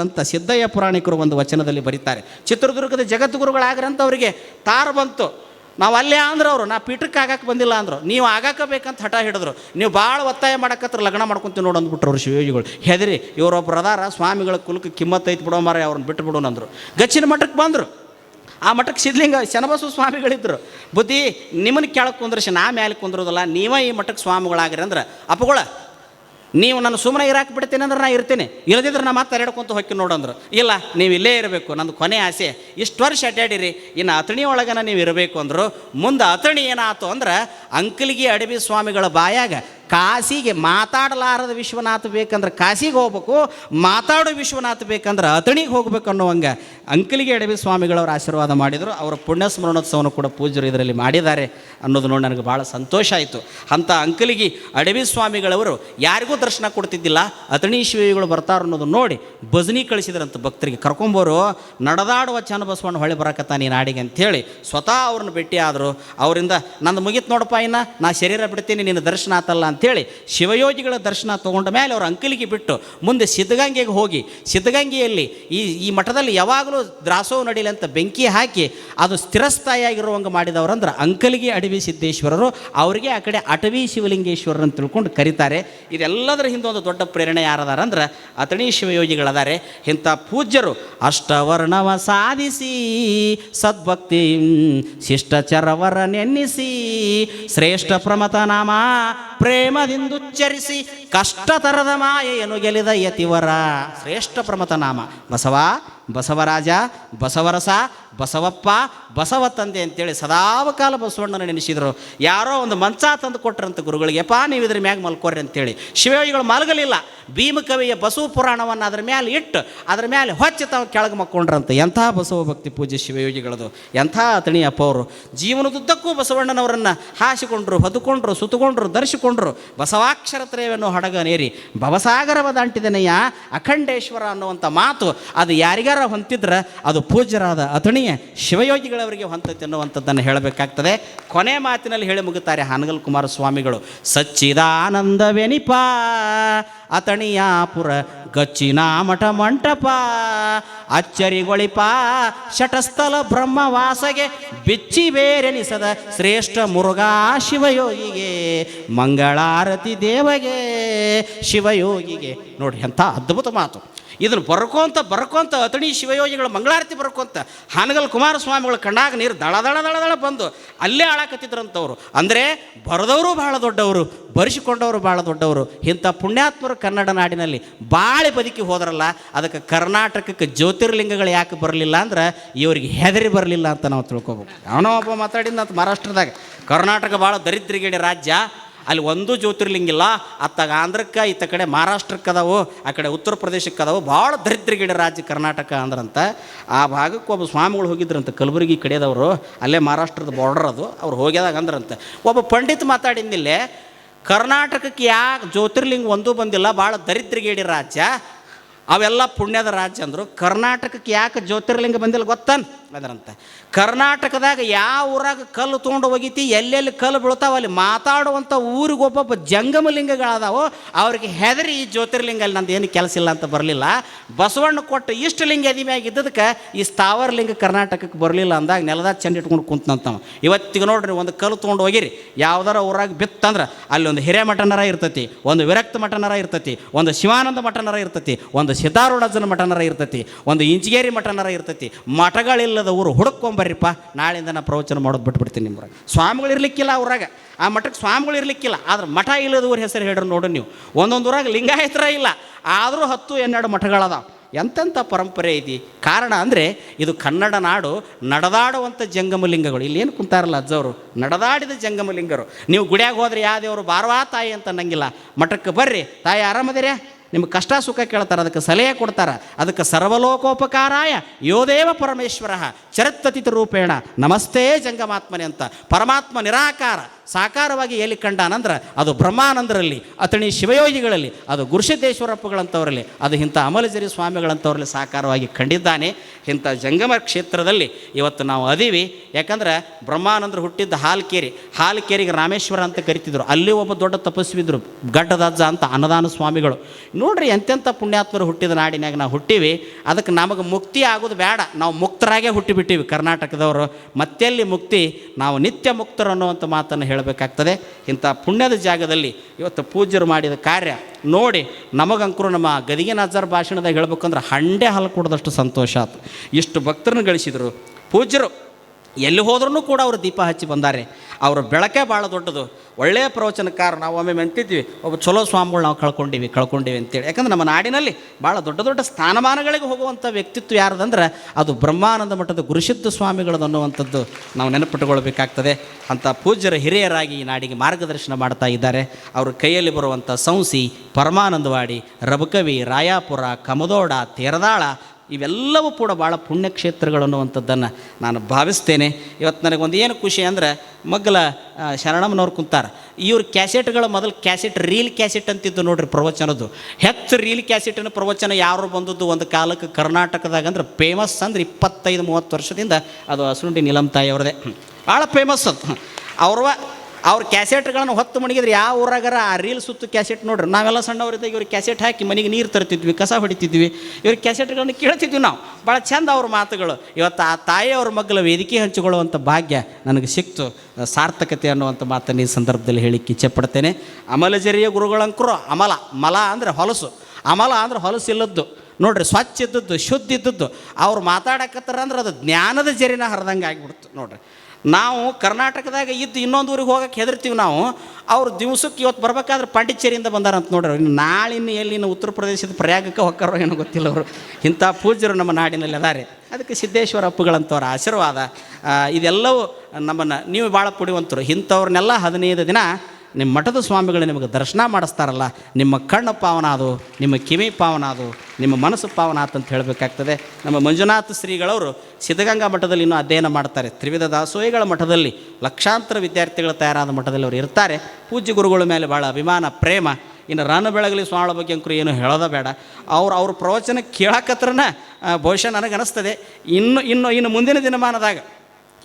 ಅಂತ ಸಿದ್ದಯ್ಯ ಪುರಾಣಿಕರು ಒಂದು ವಚನದಲ್ಲಿ ಬರೀತಾರೆ. ಚಿತ್ರದುರ್ಗದ ಜಗದ್ಗುರುಗಳಾಗ್ರಂತ ಅವರಿಗೆ ತಾರ ಬಂತು. ನಾವು ಅಲ್ಲೇ ಅಂದ್ರೆ ಅವರು, ನಾ ಪೀಠಕ್ಕೆ ಆಗಕ್ಕೆ ಬಂದಿಲ್ಲ ಅಂದರು. ನೀವು ಆಗಾಕ ಬೇಕಂತ ಹಠ ಹಿಡಿದ್ರು. ನೀವು ಭಾಳ ಒತ್ತಾಯ ಮಾಡಕತ್ರ ಲಗ್ನ ಮಾಡ್ಕೊಂತೀವಿ ನೋಡು ಅಂದ್ಬಿಟ್ರು ಅವ್ರು ಶಿವಯೋಗಿಗಳು. ಹೆದರಿ ಇವರೊಬ್ಬರು ಅದಾರ, ಸ್ವಾಮಿಗಳ ಕುಲಕ್ಕೆ ಕಿಮ್ಮತ್ ಐತಿ ಬಿಡೋ ಮಾರ ಅವ್ರನ್ನ ಬಿಟ್ಟು ಬಿಡೋಣ ಅಂದರು. ಗಚ್ಚಿನ ಮಠಕ್ಕೆ ಬಂದರು. ಆ ಮಠಕ್ಕೆ ಸಿದ್ಲಿಂಗ ಶನಬಸವ ಸ್ವಾಮಿಗಳಿದ್ರು. ಬುದ್ಧಿ ನಿಮ್ಮನ್ನ ಕೆಳಗೆ ಕುಂದ್ರಿಸಿ, ನಾ ಮೇಲೆ ಕುಂದ್ರೋದಲ್ಲ, ನೀವೇ ಈ ಮಠಕ್ಕೆ ಸ್ವಾಮಿಗಳಾಗಿರಿ ಅಂದ್ರೆ ಅಪ್ಪಗಳ ನೀವು ನಾನು ಸುಮ್ಮನೆ ಇರಾಕ್ ಬಿಡ್ತೀನಿ ಅಂದ್ರೆ ನಾ ಇರ್ತೀನಿ. ಇಲ್ಲದಿದ್ರೆ ನಾ ಮತ್ತೆ ಎರಡ್ಕೊಂತ ಹೊಕ್ಕಿ ನೋಡಂದ್ರು ಇಲ್ಲ, ನೀವು ಇಲ್ಲೇ ಇರಬೇಕು. ನಂದು ಕೊನೆ ಆಸೆ, ಇಷ್ಟು ವರ್ಷ ಅಡ್ಡಾಡಿರಿ ಇನ್ನು ಅತಣಿ ಒಳಗನ ನೀವು ಇರಬೇಕು ಅಂದರು. ಮುಂದೆ ಅತಣಿ ಏನಾಯ್ತು ಅಂದ್ರೆ, ಅಂಕಲಿಗೆ ಅಡವಿ ಸ್ವಾಮಿಗಳ ಬಾಯಾಗ ಕಾಸಿಗೆ ಮಾತಾಡಲಾರದ ವಿಶ್ವನಾಥ ಬೇಕಂದ್ರೆ ಕಾಸಿಗೆ ಹೋಗ್ಬೇಕು, ಮಾತಾಡೋ ವಿಶ್ವನಾಥ ಬೇಕಂದ್ರೆ ಅತಣಿಗೆ ಹೋಗ್ಬೇಕು ಅನ್ನೋವಂಗೆ ಅಂಕಲಿಗೆ ಎಡವಿ ಸ್ವಾಮಿಗಳವರು ಆಶೀರ್ವಾದ ಮಾಡಿದರು, ಅವರ ಪುಣ್ಯ ಸ್ಮರಣೋತ್ಸವನ ಕೂಡ ಪೂಜ್ಯರು ಇದರಲ್ಲಿ ಮಾಡಿದ್ದಾರೆ ಅನ್ನೋದು ನೋಡಿ ನನಗೆ ಭಾಳ ಸಂತೋಷ ಆಯಿತು. ಅಂಥ ಅಂಕಲಿಗೆ ಅಡವಿ ಸ್ವಾಮಿಗಳವರು ಯಾರಿಗೂ ದರ್ಶನ ಕೊಡ್ತಿದ್ದಿಲ್ಲ ಅತಣಿ ಶಿವಿಗಳು ಬರ್ತಾರ ಅನ್ನೋದು ನೋಡಿ ಭಜನಿ ಕಳಿಸಿದ್ರಂತ ಭಕ್ತರಿಗೆ. ಕರ್ಕೊಂಬೋರು, ನಡೆದಾಡುವ ಚನ್ನಬಸವಣ್ಣ ಹೊಳೆ ಬರಕತ್ತ ನೀನು ನಾಡಿಗೆ ಅಂಥೇಳಿ ಸ್ವತಃ ಅವ್ರನ್ನ ಭೇಟಿ ಆದರು. ಅವರಿಂದ, ನಂದು ಮುಗಿತು ನೋಡಪ್ಪ ಇನ್ನ, ನಾ ಶರೀರ ಬಿಡ್ತೀನಿ, ನಿನ್ನ ದರ್ಶನ ಆತಲ್ಲ ಅಂಥೇಳಿ ಶಿವಯೋಗಿಗಳ ದರ್ಶನ ತೊಗೊಂಡ ಮೇಲೆ ಅವ್ರ ಅಂಕಲಿಗೆ ಬಿಟ್ಟು ಮುಂದೆ ಸಿದ್ಧಗಂಗೆಗೆ ಹೋಗಿ, ಸಿದ್ಧಗಂಗೆಯಲ್ಲಿ ಈ ಈ ಮಠದಲ್ಲಿ ಯಾವಾಗಲೂ ದ್ರಾಸೋಹ ನಡೀಲಿ ಅಂತ ಬೆಂಕಿ ಹಾಕಿ ಅದು ಸ್ಥಿರಸ್ಥಾಯಿಯಾಗಿರುವಂಗೆ ಮಾಡಿದವರಂದ್ರೆ ಅಂಕಲಿಗೆ ಅಡವಿ ಸಿದ್ದೇಶ್ವರರು. ಅವರಿಗೆ ಆ ಕಡೆ ಅಟವಿ ಶಿವಲಿಂಗೇಶ್ವರರು ಅಂತ ತಿಳ್ಕೊಂಡು ಕರೀತಾರೆ. ಇದೆಲ್ಲದರ ಹಿಂದೆ ಒಂದು ದೊಡ್ಡ ಪ್ರೇರಣೆ ಯಾರದಾರ ಅಂದ್ರೆ ಅತಣಿ ಶಿವಯೋಗಿಗಳದಾರೆ. ಇಂಥ ಪೂಜ್ಯರು ಅಷ್ಟವರ್ಣವ ಸಾಧಿಸಿ, ಸದ್ಭಕ್ತಿ ಶಿಷ್ಟಚರವರ ನೆನ್ನಿಸಿ, ಶ್ರೇಷ್ಠ ಪ್ರಮತ ನಾಮ ಪ್ರೇಮದಿಂದುಚ್ಚರಿಸಿ ಕಷ್ಟತರದ ಮಾಯೆಯನ್ನು ಗೆಲಿದ ಯತಿವರ. ಶ್ರೇಷ್ಠ ಪ್ರಮತ ನಾಮ. ಬಸವ ಬಸವರಾಜ, ಬಸವರಸ, ಬಸವಪ್ಪ, ಬಸವ ತಂದೆ ಅಂತೇಳಿ ಸದಾವಕಾಲ ಬಸವಣ್ಣನ ನೆನೆಸಿದರು. ಯಾರೋ ಒಂದು ಮಂಚ ತಂದು ಕೊಟ್ರಂತ ಗುರುಗಳಿಗೆ ಪಾ ನೀವು ಇದ್ರ ಮ್ಯಾಗ ಮಲ್ಕೋರಿ ಅಂತೇಳಿ. ಶಿವಯೋಗಿಗಳು ಮಲಗಲಿಲ್ಲ. ಭೀಮಕವಿಯ ಬಸವ ಪುರಾಣವನ್ನು ಅದ್ರ ಮೇಲೆ ಇಟ್ಟು, ಅದ್ರ ಮೇಲೆ ಹೊಚ್ಚಿ ತಾವು ಕೆಳಗೆ ಮಕ್ಕೊಂಡ್ರಂತ. ಎಂಥ ಬಸವ ಭಕ್ತಿ ಪೂಜೆ ಶಿವಯೋಗಿಗಳದು. ಎಂಥ ಅತಣಿ ಅಪ್ಪ ಅವರು ಜೀವನದುದ್ದಕ್ಕೂ ಬಸವಣ್ಣನವರನ್ನು ಹಾಸಿಕೊಂಡ್ರು, ಹೊದ್ಕೊಂಡ್ರು, ಸುತ್ತುಕೊಂಡ್ರು, ದರ್ಶಿಕೊಂಡ್ರು. ಬಸವಾಕ್ಷರ ತ್ರಯವನ್ನು ಹಡಗನೇರಿ. ಭವಸಾಗರವದ ಅಂಟಿದನಯ್ಯ ಅಖಂಡೇಶ್ವರ ಅನ್ನುವಂಥ ಮಾತು, ಅದು ಯಾರಿಗಾರ ಹೊಂತಿದ್ರೆ ಅದು ಪೂಜ್ಯರಾದ ಅಥಣಿಯ ಶಿವಯೋಗಿಗಳವರಿಗೆ ಹೊಂತತೆ ಅನ್ನುವಂಥದ್ದನ್ನು ಹೇಳಬೇಕಾಗ್ತದೆ. ಕೊನೆ ಮಾತಿನಲ್ಲಿ ಹೇಳಿ ಮುಗುತ್ತಾರೆ ಹಾನಗಲ್ ಕುಮಾರ ಸ್ವಾಮಿಗಳು ಸಚ್ಚಿದಾನಂದವೆನಿಪ ಅತಣಿಯಾಪುರ ಗಚ್ಚಿನ ಮಠ ಮಂಟಪ, ಅಚ್ಚರಿಗೊಳಿಪ, ಶಟಸ್ಥಲ ಬ್ರಹ್ಮವಾಸಗೆ ಬಿಚ್ಚಿ ಬೇರೆನಿಸದ ಶ್ರೇಷ್ಠ ಮುರುಘಾ ಶಿವಯೋಗಿಗೆ, ಮಂಗಳಾರತಿ ದೇವಗೆ, ಶಿವಯೋಗಿಗೆ. ನೋಡಿ ಎಂಥ ಅದ್ಭುತ ಮಾತು. ಇದನ್ನು ಬರ್ಕೊಂತ ಬರ್ಕೊಂತ ಅತಣಿ ಶಿವಯೋಗಿಗಳ ಮಂಗಳಾರತಿ ಬರ್ಕೊಂತ ಹಾನಗಲ್ ಕುಮಾರಸ್ವಾಮಿಗಳ ಕಣ್ಣಾಗ ನೀರು ದಳ ದಳ ದಳ ದಳ ಬಂದು ಅಲ್ಲೇ ಆಳಾಕತ್ತಿದ್ರಂಥವ್ರು ಅಂದರೆ ಬರೆದವರು ಭಾಳ ದೊಡ್ಡವರು, ಬರೆಸಿಕೊಂಡವರು ಭಾಳ ದೊಡ್ಡವರು. ಇಂಥ ಪುಣ್ಯಾತ್ಮರು ಕನ್ನಡ ನಾಡಿನಲ್ಲಿ ಬಾಳೆ ಬದುಕಿ ಹೋದ್ರಲ್ಲ, ಅದಕ್ಕೆ ಕರ್ನಾಟಕಕ್ಕೆ ಜ್ಯೋತಿರ್ಲಿಂಗಗಳು ಯಾಕೆ ಬರಲಿಲ್ಲ ಅಂದ್ರೆ ಇವರಿಗೆ ಹೆದರಿ ಬರಲಿಲ್ಲ ಅಂತ ನಾವು ತಿಳ್ಕೊಬೇಕು. ಅವನೋ ಒಬ್ಬ ಮಾತಾಡಿದ ಮಹಾರಾಷ್ಟ್ರದಾಗ, ಕರ್ನಾಟಕ ಭಾಳ ದರಿದ್ರಗೇಡಿ ರಾಜ್ಯ ಅಲ್ಲಿ ಒಂದು ಜ್ಯೋತಿರ್ಲಿಂಗ ಇಲ್ಲ. ಅತ್ತಾಗ ಆಂಧ್ರಕ್ಕೆ, ಈತ ಕಡೆ ಮಹಾರಾಷ್ಟ್ರಕ್ಕೆ ಅದಾವು, ಆ ಕಡೆ ಉತ್ತರ ಪ್ರದೇಶಕ್ಕೆ ಅದಾವು. ಭಾಳ ದರಿದ್ರಗಿಡ ರಾಜ್ಯ ಕರ್ನಾಟಕ ಅಂದ್ರಂತ. ಆ ಭಾಗಕ್ಕೆ ಒಬ್ಬ ಸ್ವಾಮಿಗಳು ಹೋಗಿದ್ರಂತ, ಕಲಬುರಗಿ ಕಡೆದವರು. ಅಲ್ಲೇ ಮಹಾರಾಷ್ಟ್ರದ ಬಾರ್ಡರ್ ಅದು. ಅವ್ರು ಹೋಗ್ಯದಾಗ ಅಂದ್ರಂತ. ಒಬ್ಬ ಪಂಡಿತ್ ಮಾತಾಡಿದ್ನಿಲ್ಲೇ, ಕರ್ನಾಟಕಕ್ಕೆ ಯಾಕೆ ಜ್ಯೋತಿರ್ಲಿಂಗ ಒಂದೂ ಬಂದಿಲ್ಲ, ಭಾಳ ದರಿದ್ರಗೇಡಿ ರಾಜ್ಯ. ಅವೆಲ್ಲ ಪುಣ್ಯದ ರಾಜ್ಯ ಅಂದರು. ಕರ್ನಾಟಕಕ್ಕೆ ಯಾಕೆ ಜ್ಯೋತಿರ್ಲಿಂಗ ಬಂದಿಲ್ಲ ಗೊತ್ತನ್? ಅದರಂತೆ. ಕರ್ನಾಟಕದಾಗ ಯಾವ ಊರಾಗ ಕಲ್ಲು ತೊಗೊಂಡು ಹೋಗಿತಿ, ಎಲ್ಲೆಲ್ಲಿ ಕಲ್ಲು ಬೀಳ್ತಾವ, ಅಲ್ಲಿ ಮಾತಾಡುವಂಥ ಊರಿಗೆ ಒಬ್ಬೊಬ್ಬ ಜಂಗಮ ಲಿಂಗಗಳದಾವು ಅವ್ರಿಗೆ ಹೆದರಿ ಈ ಜ್ಯೋತಿರ್ಲಿಂಗ ಅಲ್ಲಿ ನಂದು ಏನು ಕೆಲಸ ಇಲ್ಲ ಅಂತ ಬರಲಿಲ್ಲ. ಬಸವಣ್ಣ ಕೊಟ್ಟು ಇಷ್ಟು ಲಿಂಗ ಎದಿಮ್ಯಾಗ ಇದ್ದದಕ್ಕೆ ಈ ಸ್ಥಾವರ ಲಿಂಗ ಕರ್ನಾಟಕಕ್ಕೆ ಬರಲಿಲ್ಲ ಅಂದಾಗ ನೆಲದಾಗ ಚೆಂದ ಇಟ್ಕೊಂಡು ಕುಂತಂತವ ಇವತ್ತಿಗೆ ನೋಡ್ರಿ ಒಂದು ಕಲ್ಲು ತೊಗೊಂಡು ಹೋಗಿರಿ. ಯಾವ್ದಾರ ಊರಾಗ ಬಿತ್ತಂದ್ರೆ ಅಲ್ಲಿ ಒಂದು ಹಿರೇಮಠನರ ಇರ್ತೈತಿ, ಒಂದು ವಿರಕ್ತ ಮಠನರ ಇರ್ತೈತಿ, ಒಂದು ಶಿವಾನಂದ ಮಠನರ ಇರ್ತೈತಿ, ಒಂದು ಸಿದ್ಧಾರೂಢಜನ ಮಠನರ ಇರ್ತೈತಿ, ಒಂದು ಇಂಚಗೇರಿ ಮಠನರ ಇರ್ತೈತಿ ಮಠಗಳಿಲ್ಲದ ಊರು ಹುಡುಕೊಂಬರ್ರಿಪ್ಪ ನಾಳೆಯಿಂದ ನಾನು ಪ್ರವಚನ ಮಾಡೋದು ಬಿಟ್ಬಿಡ್ತೀನಿ ನಿಮ್ಗೆ. ಸ್ವಾಮಿಗಳು ಇರಲಿಕ್ಕಿಲ್ಲ ಊರಾಗ ಆ ಮಠಕ್ಕೆ ಸ್ವಾಮಿಗಳು ಇರಲಿಕ್ಕಿಲ್ಲ, ಆದ್ರೆ ಮಠ ಇಲ್ಲದ ಊರ ಹೆಸರು ಹೇಳ್ರಿ ನೋಡು ನೀವು. ಒಂದೊಂದು ಊರಾಗ ಲಿಂಗಾಯತರ ಇಲ್ಲ, ಆದರೂ ಹತ್ತು ಎನ್ನೆರಡು ಮಠಗಳದಾವ. ಎಂತೆಂಥ ಪರಂಪರೆ ಐತಿ? ಕಾರಣ ಅಂದರೆ ಇದು ಕನ್ನಡ ನಾಡು ನಡೆದಾಡುವಂಥ ಜಂಗಮಲಿಂಗಗಳು. ಇಲ್ಲಿ ಏನು ಕುಂತಾರಲ್ಲ ಅಜ್ಜವರು ನಡೆದಾಡಿದ ಜಂಗಮಲಿಂಗರು. ನೀವು ಗುಡಿಯಾಗ ಹೋದ್ರೆ ಯಾವ ದೇವರು, ಬಾರವಾ ತಾಯಿ ಅಂತ ಅನ್ನಂಗಿಲ್ಲ. ಮಠಕ್ಕೆ ಬರ್ರಿ, ತಾಯಿ ಆರಾಮದಿರೇ ನಿಮ್ಗೆ ಕಷ್ಟ ಸುಖ ಕೇಳ್ತಾರೆ, ಅದಕ್ಕೆ ಸಲಹೆ ಕೊಡ್ತಾರೆ. ಅದಕ್ಕೆ ಸರ್ವಲೋಕೋಪಕಾರಾಯ ಯೋದೇವ ಪರಮೇಶ್ವರ ಚರತ್ವತಿತ ರೂಪೇಣ ನಮಸ್ತೆ ಜಂಗಮಾತ್ಮನೆ ಅಂತ. ಪರಮಾತ್ಮ ನಿರಾಕಾರ. ಸಾಕಾರವಾಗಿ ಎಲ್ಲಿ ಕಂಡಾನಂದ್ರೆ ಅದು ಬ್ರಹ್ಮಾನಂದರಲ್ಲಿ ಅತಣಿ ಶಿವಯೋಗಿಗಳಲ್ಲಿ, ಅದು ಗುರುಸಿದ್ದೇಶ್ವರಪ್ಪಗಳಂಥವರಲ್ಲಿ ಅದು ಇಂಥ ಅಮಲಜರಿ ಸ್ವಾಮಿಗಳಂಥವ್ರಲ್ಲಿ ಸಾಕಾರವಾಗಿ ಕಂಡಿದ್ದಾನೆ. ಇಂಥ ಜಂಗಮ ಕ್ಷೇತ್ರದಲ್ಲಿ ಇವತ್ತು ನಾವು ಅದೀವಿ. ಯಾಕಂದ್ರೆ ಬ್ರಹ್ಮಾನಂದರು ಹುಟ್ಟಿದ್ದ ಹಾಲ್ಕೇರಿ, ಹಾಲ್ಕೇರಿಗೆ ರಾಮೇಶ್ವರ ಅಂತ ಕರಿತಿದ್ರು. ಅಲ್ಲಿ ಒಬ್ಬ ದೊಡ್ಡ ತಪಸ್ವಿದ್ರು, ಗಡ್ಡದಜ್ಜ ಅಂತ ಅನ್ನದಾನ ಸ್ವಾಮಿಗಳು. ನೋಡ್ರಿ ಎಂತೆಂಥ ಪುಣ್ಯಾತ್ಮರು ಹುಟ್ಟಿದ ನಾಡಿನಾಗ ನಾವು ಹುಟ್ಟಿವಿ. ಅದಕ್ಕೆ ನಮಗೆ ಮುಕ್ತಿ ಆಗೋದು ಬೇಡ. ನಾವು ಮುಕ್ತರಾಗೇ ಹುಟ್ಟಿಬಿಟ್ಟಿವಿ ಕರ್ನಾಟಕದವರು. ಮತ್ತೆಲ್ಲಿ ಮುಕ್ತಿ? ನಾವು ನಿತ್ಯ ಮುಕ್ತರು ಅನ್ನುವಂಥ ಮಾತನ್ನು ಹೇಳಬೇಕಾಗ್ತದೆ. ಇಂಥ ಪುಣ್ಯದ ಜಾಗದಲ್ಲಿ ಇವತ್ತು ಪೂಜ್ಯರು ಮಾಡಿದ ಕಾರ್ಯ ನೋಡಿ ನಮಗಂಕರು ನಮ್ಮ ಗದಿಗೆ ನಜರ್ ಭಾಷಣದಾಗ ಹೇಳ್ಬೇಕಂದ್ರೆ ಹಂಡೆ ಹಾಲು ಕೊಡದಷ್ಟು ಸಂತೋಷ ಆಯ್ತು ಇಷ್ಟು ಭಕ್ತರನ್ನು ಗಳಿಸಿದರು. ಪೂಜ್ಯರು ಎಲ್ಲಿ ಹೋದ್ರೂ ಕೂಡ ಅವರು ದೀಪ ಹಚ್ಚಿ ಬಂದಾರೆ. ಅವರ ಬೆಳಕೆ ಭಾಳ ದೊಡ್ಡದು. ಒಳ್ಳೆಯ ಪ್ರವಚನಕಾರ ನಾವು ಒಮ್ಮೆ ಮೆಂತಿದ್ವಿ, ಒಬ್ಬ ಚಲೋ ಸ್ವಾಮಿಗಳು ನಾವು ಕಳ್ಕೊಂಡಿವಿ ಕಳ್ಕೊಂಡಿವಿ ಅಂತೇಳಿ. ಯಾಕಂದ್ರೆ ನಮ್ಮ ನಾಡಿನಲ್ಲಿ ಭಾಳ ದೊಡ್ಡ ದೊಡ್ಡ ಸ್ಥಾನಮಾನಗಳಿಗೆ ಹೋಗುವಂಥ ವ್ಯಕ್ತಿತ್ವ ಯಾರ್ದಂದ್ರೆ ಅದು ಬ್ರಹ್ಮಾನಂದ ಮಠದ ಗುರುಸಿದ್ಧ ಸ್ವಾಮಿಗಳದ್ದು ಅನ್ನುವಂಥದ್ದು ನಾವು ನೆನಪಿಟ್ಟುಕೊಳ್ಬೇಕಾಗ್ತದೆ. ಅಂಥ ಪೂಜ್ಯರ ಹಿರಿಯರಾಗಿ ಈ ನಾಡಿಗೆ ಮಾರ್ಗದರ್ಶನ ಮಾಡ್ತಾ ಇದ್ದಾರೆ. ಅವ್ರ ಕೈಯಲ್ಲಿ ಬರುವಂಥ ಸಂಸಿ, ಪರಮಾನಂದವಾಡಿ, ರಬಕವಿ, ರಾಯಾಪುರ, ಕಮದೋಡ, ತೇರದಾಳ ಇವೆಲ್ಲವೂ ಕೂಡ ಭಾಳ ಪುಣ್ಯಕ್ಷೇತ್ರಗಳು ಅನ್ನುವಂಥದ್ದನ್ನು ನಾನು ಭಾವಿಸ್ತೇನೆ. ಇವತ್ತು ನನಗೊಂದು ಏನು ಖುಷಿ ಅಂದ್ರೆ ಮಗ್ಗಲ ಶರಣಮ್ಮನವ್ರು ಕುಂತಾರೆ. ಇವ್ರ ಕ್ಯಾಸೆಟ್ಗಳ ಮೊದಲು ಕ್ಯಾಸೆಟ್, ರೀಲ್ ಕ್ಯಾಸೆಟ್ ಅಂತಿದ್ದು ನೋಡ್ರಿ ಪ್ರವಚನದ್ದು. ಹೆಚ್ಚು ರೀಲ್ ಕ್ಯಾಸೆಟಿನ ಪ್ರವಚನ ಯಾರು ಬಂದದ್ದು ಒಂದು ಕಾಲಕ್ಕೆ ಕರ್ನಾಟಕದಾಗ ಅಂದ್ರೆ ಫೇಮಸ್ ಅಂದ್ರೆ ಇಪ್ಪತ್ತೈದು, ಮೂವತ್ತು ವರ್ಷದಿಂದ ಅದು ಹಸುಂಡಿ ನಿಲಮ್ ತಾಯಿ ಅವ್ರದೇ ಭಾಳ ಫೇಮಸ್ ಅದು. ಅವ್ರವ ಅವ್ರ ಕ್ಯಾಸೆಟ್ಗಳನ್ನು ಹೊತ್ತು ಮಣಗಿದ್ರೆ ಯಾವ ಊರಾಗಾರ ಆ ರೀಲ್ ಸುತ್ತು ಕ್ಯಾಸೆಟ್ ನೋಡ್ರಿ. ನಾವೆಲ್ಲ ಸಣ್ಣವರಿದ್ದಾಗ ಇವ್ರಿಗೆ ಕ್ಯಾಸೆಟ್ ಹಾಕಿ ಮನೆಗೆ ನೀರು ತರ್ತಿದ್ವಿ, ಕಸ ಹೊಡಿತಿದ್ವಿ. ಇವ್ರ ಕ್ಯಾಸೆಟ್ಗಳನ್ನು ಕೇಳ್ತಿದ್ವಿ ನಾವು. ಭಾಳ ಚಂದ ಅವ್ರ ಮಾತುಗಳು. ಇವತ್ತು ಆ ತಾಯಿ ಅವ್ರ ಮಗ್ಗಲ ವೇದಿಕೆ ಹಂಚಿಕೊಳ್ಳುವಂಥ ಭಾಗ್ಯ ನನಗೆ ಸಿಕ್ತು. ಸಾರ್ಥಕತೆ ಅನ್ನುವಂಥ ಮಾತನ್ನು ಈ ಸಂದರ್ಭದಲ್ಲಿ ಹೇಳಿಕ್ಕೆ ಇಚ್ಛೆ ಪಡ್ತೇನೆ. ಅಮಲಜರಿಯ ಗುರುಗಳಂಕರು ಅಮಲ. ಮಲ ಅಂದರೆ ಹೊಲಸು. ಅಮಲ ಅಂದ್ರೆ ಹೊಲಸು ಇಲ್ಲದ್ದು. ನೋಡ್ರಿ, ಸ್ವಚ್ಛ ಇದ್ದದ್ದು, ಶುದ್ಧ ಇದ್ದದ್ದು. ಅವ್ರು ಮಾತಾಡಕತ್ತಾರ ಅಂದ್ರೆ ಅದು ಜ್ಞಾನದ ಜರಿನ ಹರಿದಂಗೆ ಆಗಿಬಿಡ್ತು. ನೋಡ್ರಿ. ನಾವು ಕರ್ನಾಟಕದಾಗ ಇದ್ದು ಇನ್ನೊಂದು ಊರಿಗೆ ಹೋಗಕ್ಕೆ ಹೆದರ್ತೀವಿ ನಾವು, ಅವ್ರು ದಿವ್ಸಕ್ಕೆ ಇವತ್ತು ಬರ್ಬೇಕಾದ್ರೆ ಪಾಂಡಿಚೇರಿಯಿಂದ ಬಂದಾರ ಅಂತ ನೋಡ್ರಿ. ಇನ್ನು ನಾಳಿನ ಎಲ್ಲಿನ ಉತ್ತರ ಪ್ರದೇಶದ ಪ್ರಯಾಗಕ್ಕೆ ಹೊಕ್ಕಾರೋ ಏನೋ ಗೊತ್ತಿಲ್ಲ ಅವರು. ಇಂಥ ಪೂಜ್ಯರು ನಮ್ಮ ನಾಡಿನಲ್ಲಿ ಅದಾರೆ. ಅದಕ್ಕೆ ಸಿದ್ದೇಶ್ವರ ಅಪ್ಪುಗಳಂಥವ್ರ ಆಶೀರ್ವಾದ ಇದೆಲ್ಲವೂ ನಮ್ಮನ್ನು, ನೀವು ಭಾಳ ಪುಡಿವಂತರು ಇಂಥವ್ರನ್ನೆಲ್ಲ ಹದಿನೈದು ದಿನ ನಿಮ್ಮ ಮಠದ ಸ್ವಾಮಿಗಳು ನಿಮಗೆ ದರ್ಶನ ಮಾಡಿಸ್ತಾರಲ್ಲ, ನಿಮ್ಮ ಕಣ್ಣು ಪಾವನ ಅದು, ನಿಮ್ಮ ಕಿವಿ ಪಾವನ ಅದು, ನಿಮ್ಮ ಮನಸ್ಸು ಪಾವನ ಅಂತ ಹೇಳಬೇಕಾಗ್ತದೆ. ನಮ್ಮ ಮಂಜುನಾಥ ಶ್ರೀಗಳವರು ಸಿದ್ಧಗಂಗಾ ಮಠದಲ್ಲಿ ಇನ್ನೂ ಅಧ್ಯಯನ ಮಾಡ್ತಾರೆ. ತ್ರಿವಿಧ ದಾಸೋಹಿಗಳ ಮಠದಲ್ಲಿ ಲಕ್ಷಾಂತರ ವಿದ್ಯಾರ್ಥಿಗಳು ತಯಾರಾದ ಮಠದಲ್ಲಿ ಅವರು ಇರ್ತಾರೆ. ಪೂಜ್ಯ ಗುರುಗಳ ಮೇಲೆ ಭಾಳ ಅಭಿಮಾನ, ಪ್ರೇಮ. ಇನ್ನು ರಾನು ಬೆಳಗಲಿ ಸ್ವಾಮಿಗಳ ಬಗ್ಗೆ ಅಂಕರು ಏನು ಹೇಳೋದ ಬೇಡ. ಅವ್ರು, ಅವ್ರ ಪ್ರವಚನ ಕೇಳಕತ್ರನ ಬಹುಶಃ ನನಗೆ ಅನಿಸ್ತದೆ ಇನ್ನು ಇನ್ನು ಇನ್ನು ಮುಂದಿನ ದಿನಮಾನದಾಗ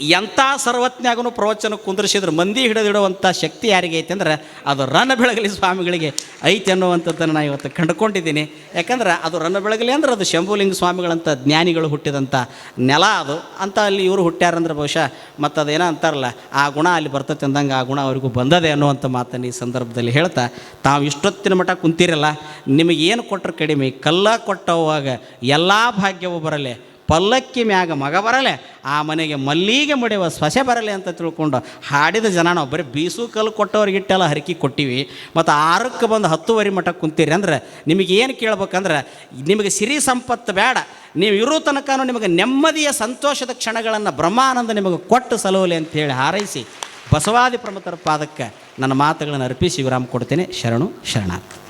ಎಂಥ ಸರ್ವಜ್ಞಾಗನು ಪ್ರವಚನ ಕುಂದ್ರಿಸಿದ್ರೆ ಮಂದಿ ಹಿಡಿದಿಡುವಂಥ ಶಕ್ತಿ ಯಾರಿಗೆ ಐತೆ ಅಂದ್ರೆ ಅದು ರನ್ನ ಬೆಳಗಲಿ ಸ್ವಾಮಿಗಳಿಗೆ ಐತೆ ಅನ್ನುವಂಥದ್ದನ್ನು ನಾನು ಇವತ್ತು ಕಂಡುಕೊಂಡಿದ್ದೀನಿ. ಯಾಕಂದ್ರೆ ಅದು ರನ್ನ ಬೆಳಗಲಿ ಅಂದ್ರೆ ಅದು ಶಂಭುಲಿಂಗ ಸ್ವಾಮಿಗಳಂಥ ಜ್ಞಾನಿಗಳು ಹುಟ್ಟಿದಂಥ ನೆಲ ಅದು. ಅಂತ ಅಲ್ಲಿ ಇವರು ಹುಟ್ಟ್ಯಾರಂದ್ರೆ ಬಹುಶಃ ಮತ್ತು ಅದೇನೋ ಅಂತಾರಲ್ಲ, ಆ ಗುಣ ಅಲ್ಲಿ ಬರ್ತೈತೆ ಅಂದಂಗೆ ಆ ಗುಣ ಅವರಿಗೂ ಬಂದದೆ ಅನ್ನುವಂಥ ಮಾತನ್ನು ಈ ಸಂದರ್ಭದಲ್ಲಿ ಹೇಳ್ತಾ, ತಾವು ಇಷ್ಟೊತ್ತಿನ ಮಠ ಕುಂತಿರಲ್ಲ ನಿಮಗೇನು ಕೊಟ್ಟರು ಕಡಿಮೆ, ಕಲ್ಲ ಕೊಟ್ಟವಾಗ ಎಲ್ಲ ಭಾಗ್ಯವೂ ಬರಲೆ ಪಲ್ಲಕ್ಕಿ ಮ್ಯಾಗ ಮಗ ಬರಲೆ, ಆ ಮನೆಗೆ ಮಲ್ಲಿಗೆ ಮುಡಿಯುವ ಸೊಸೆ ಬರಲಿ ಅಂತ ತಿಳ್ಕೊಂಡು ಹಾಡಿದ ಜನ ನಾವು ಬರೀ ಬೀಸು ಕಲ್ಲು ಕೊಟ್ಟವ್ರಿಗಿಟ್ಟೆಲ್ಲ ಹರಕಿ ಕೊಟ್ಟಿವಿ. ಮತ್ತು ಆರಕ್ಕೆ ಬಂದು ಹತ್ತುವರಿ ಮಠ ಕುಂತೀರಿ ಅಂದ್ರೆ ನಿಮಗೆ ಏನು ಕೇಳ್ಬೇಕಂದ್ರೆ, ನಿಮಗೆ ಸಿರಿ ಸಂಪತ್ತು ಬೇಡ. ನೀವು ಇರೋ ತನಕನೂ ನಿಮಗೆ ನೆಮ್ಮದಿಯ ಸಂತೋಷದ ಕ್ಷಣಗಳನ್ನು ಬ್ರಹ್ಮಾನಂದ ನಿಮಗೆ ಕೊಟ್ಟು ಸಲುವಲಿ ಅಂತೇಳಿ ಹಾರೈಸಿ, ಬಸವಾದಿ ಪ್ರಮುಖರ ಪಾದಕ್ಕೆ ನನ್ನ ಮಾತುಗಳನ್ನು ಅರ್ಪಿಸಿ, ವಿರಾಮ ಕೊಡ್ತೇನೆ. ಶರಣು, ಶರಣಾರ್ಥಿ.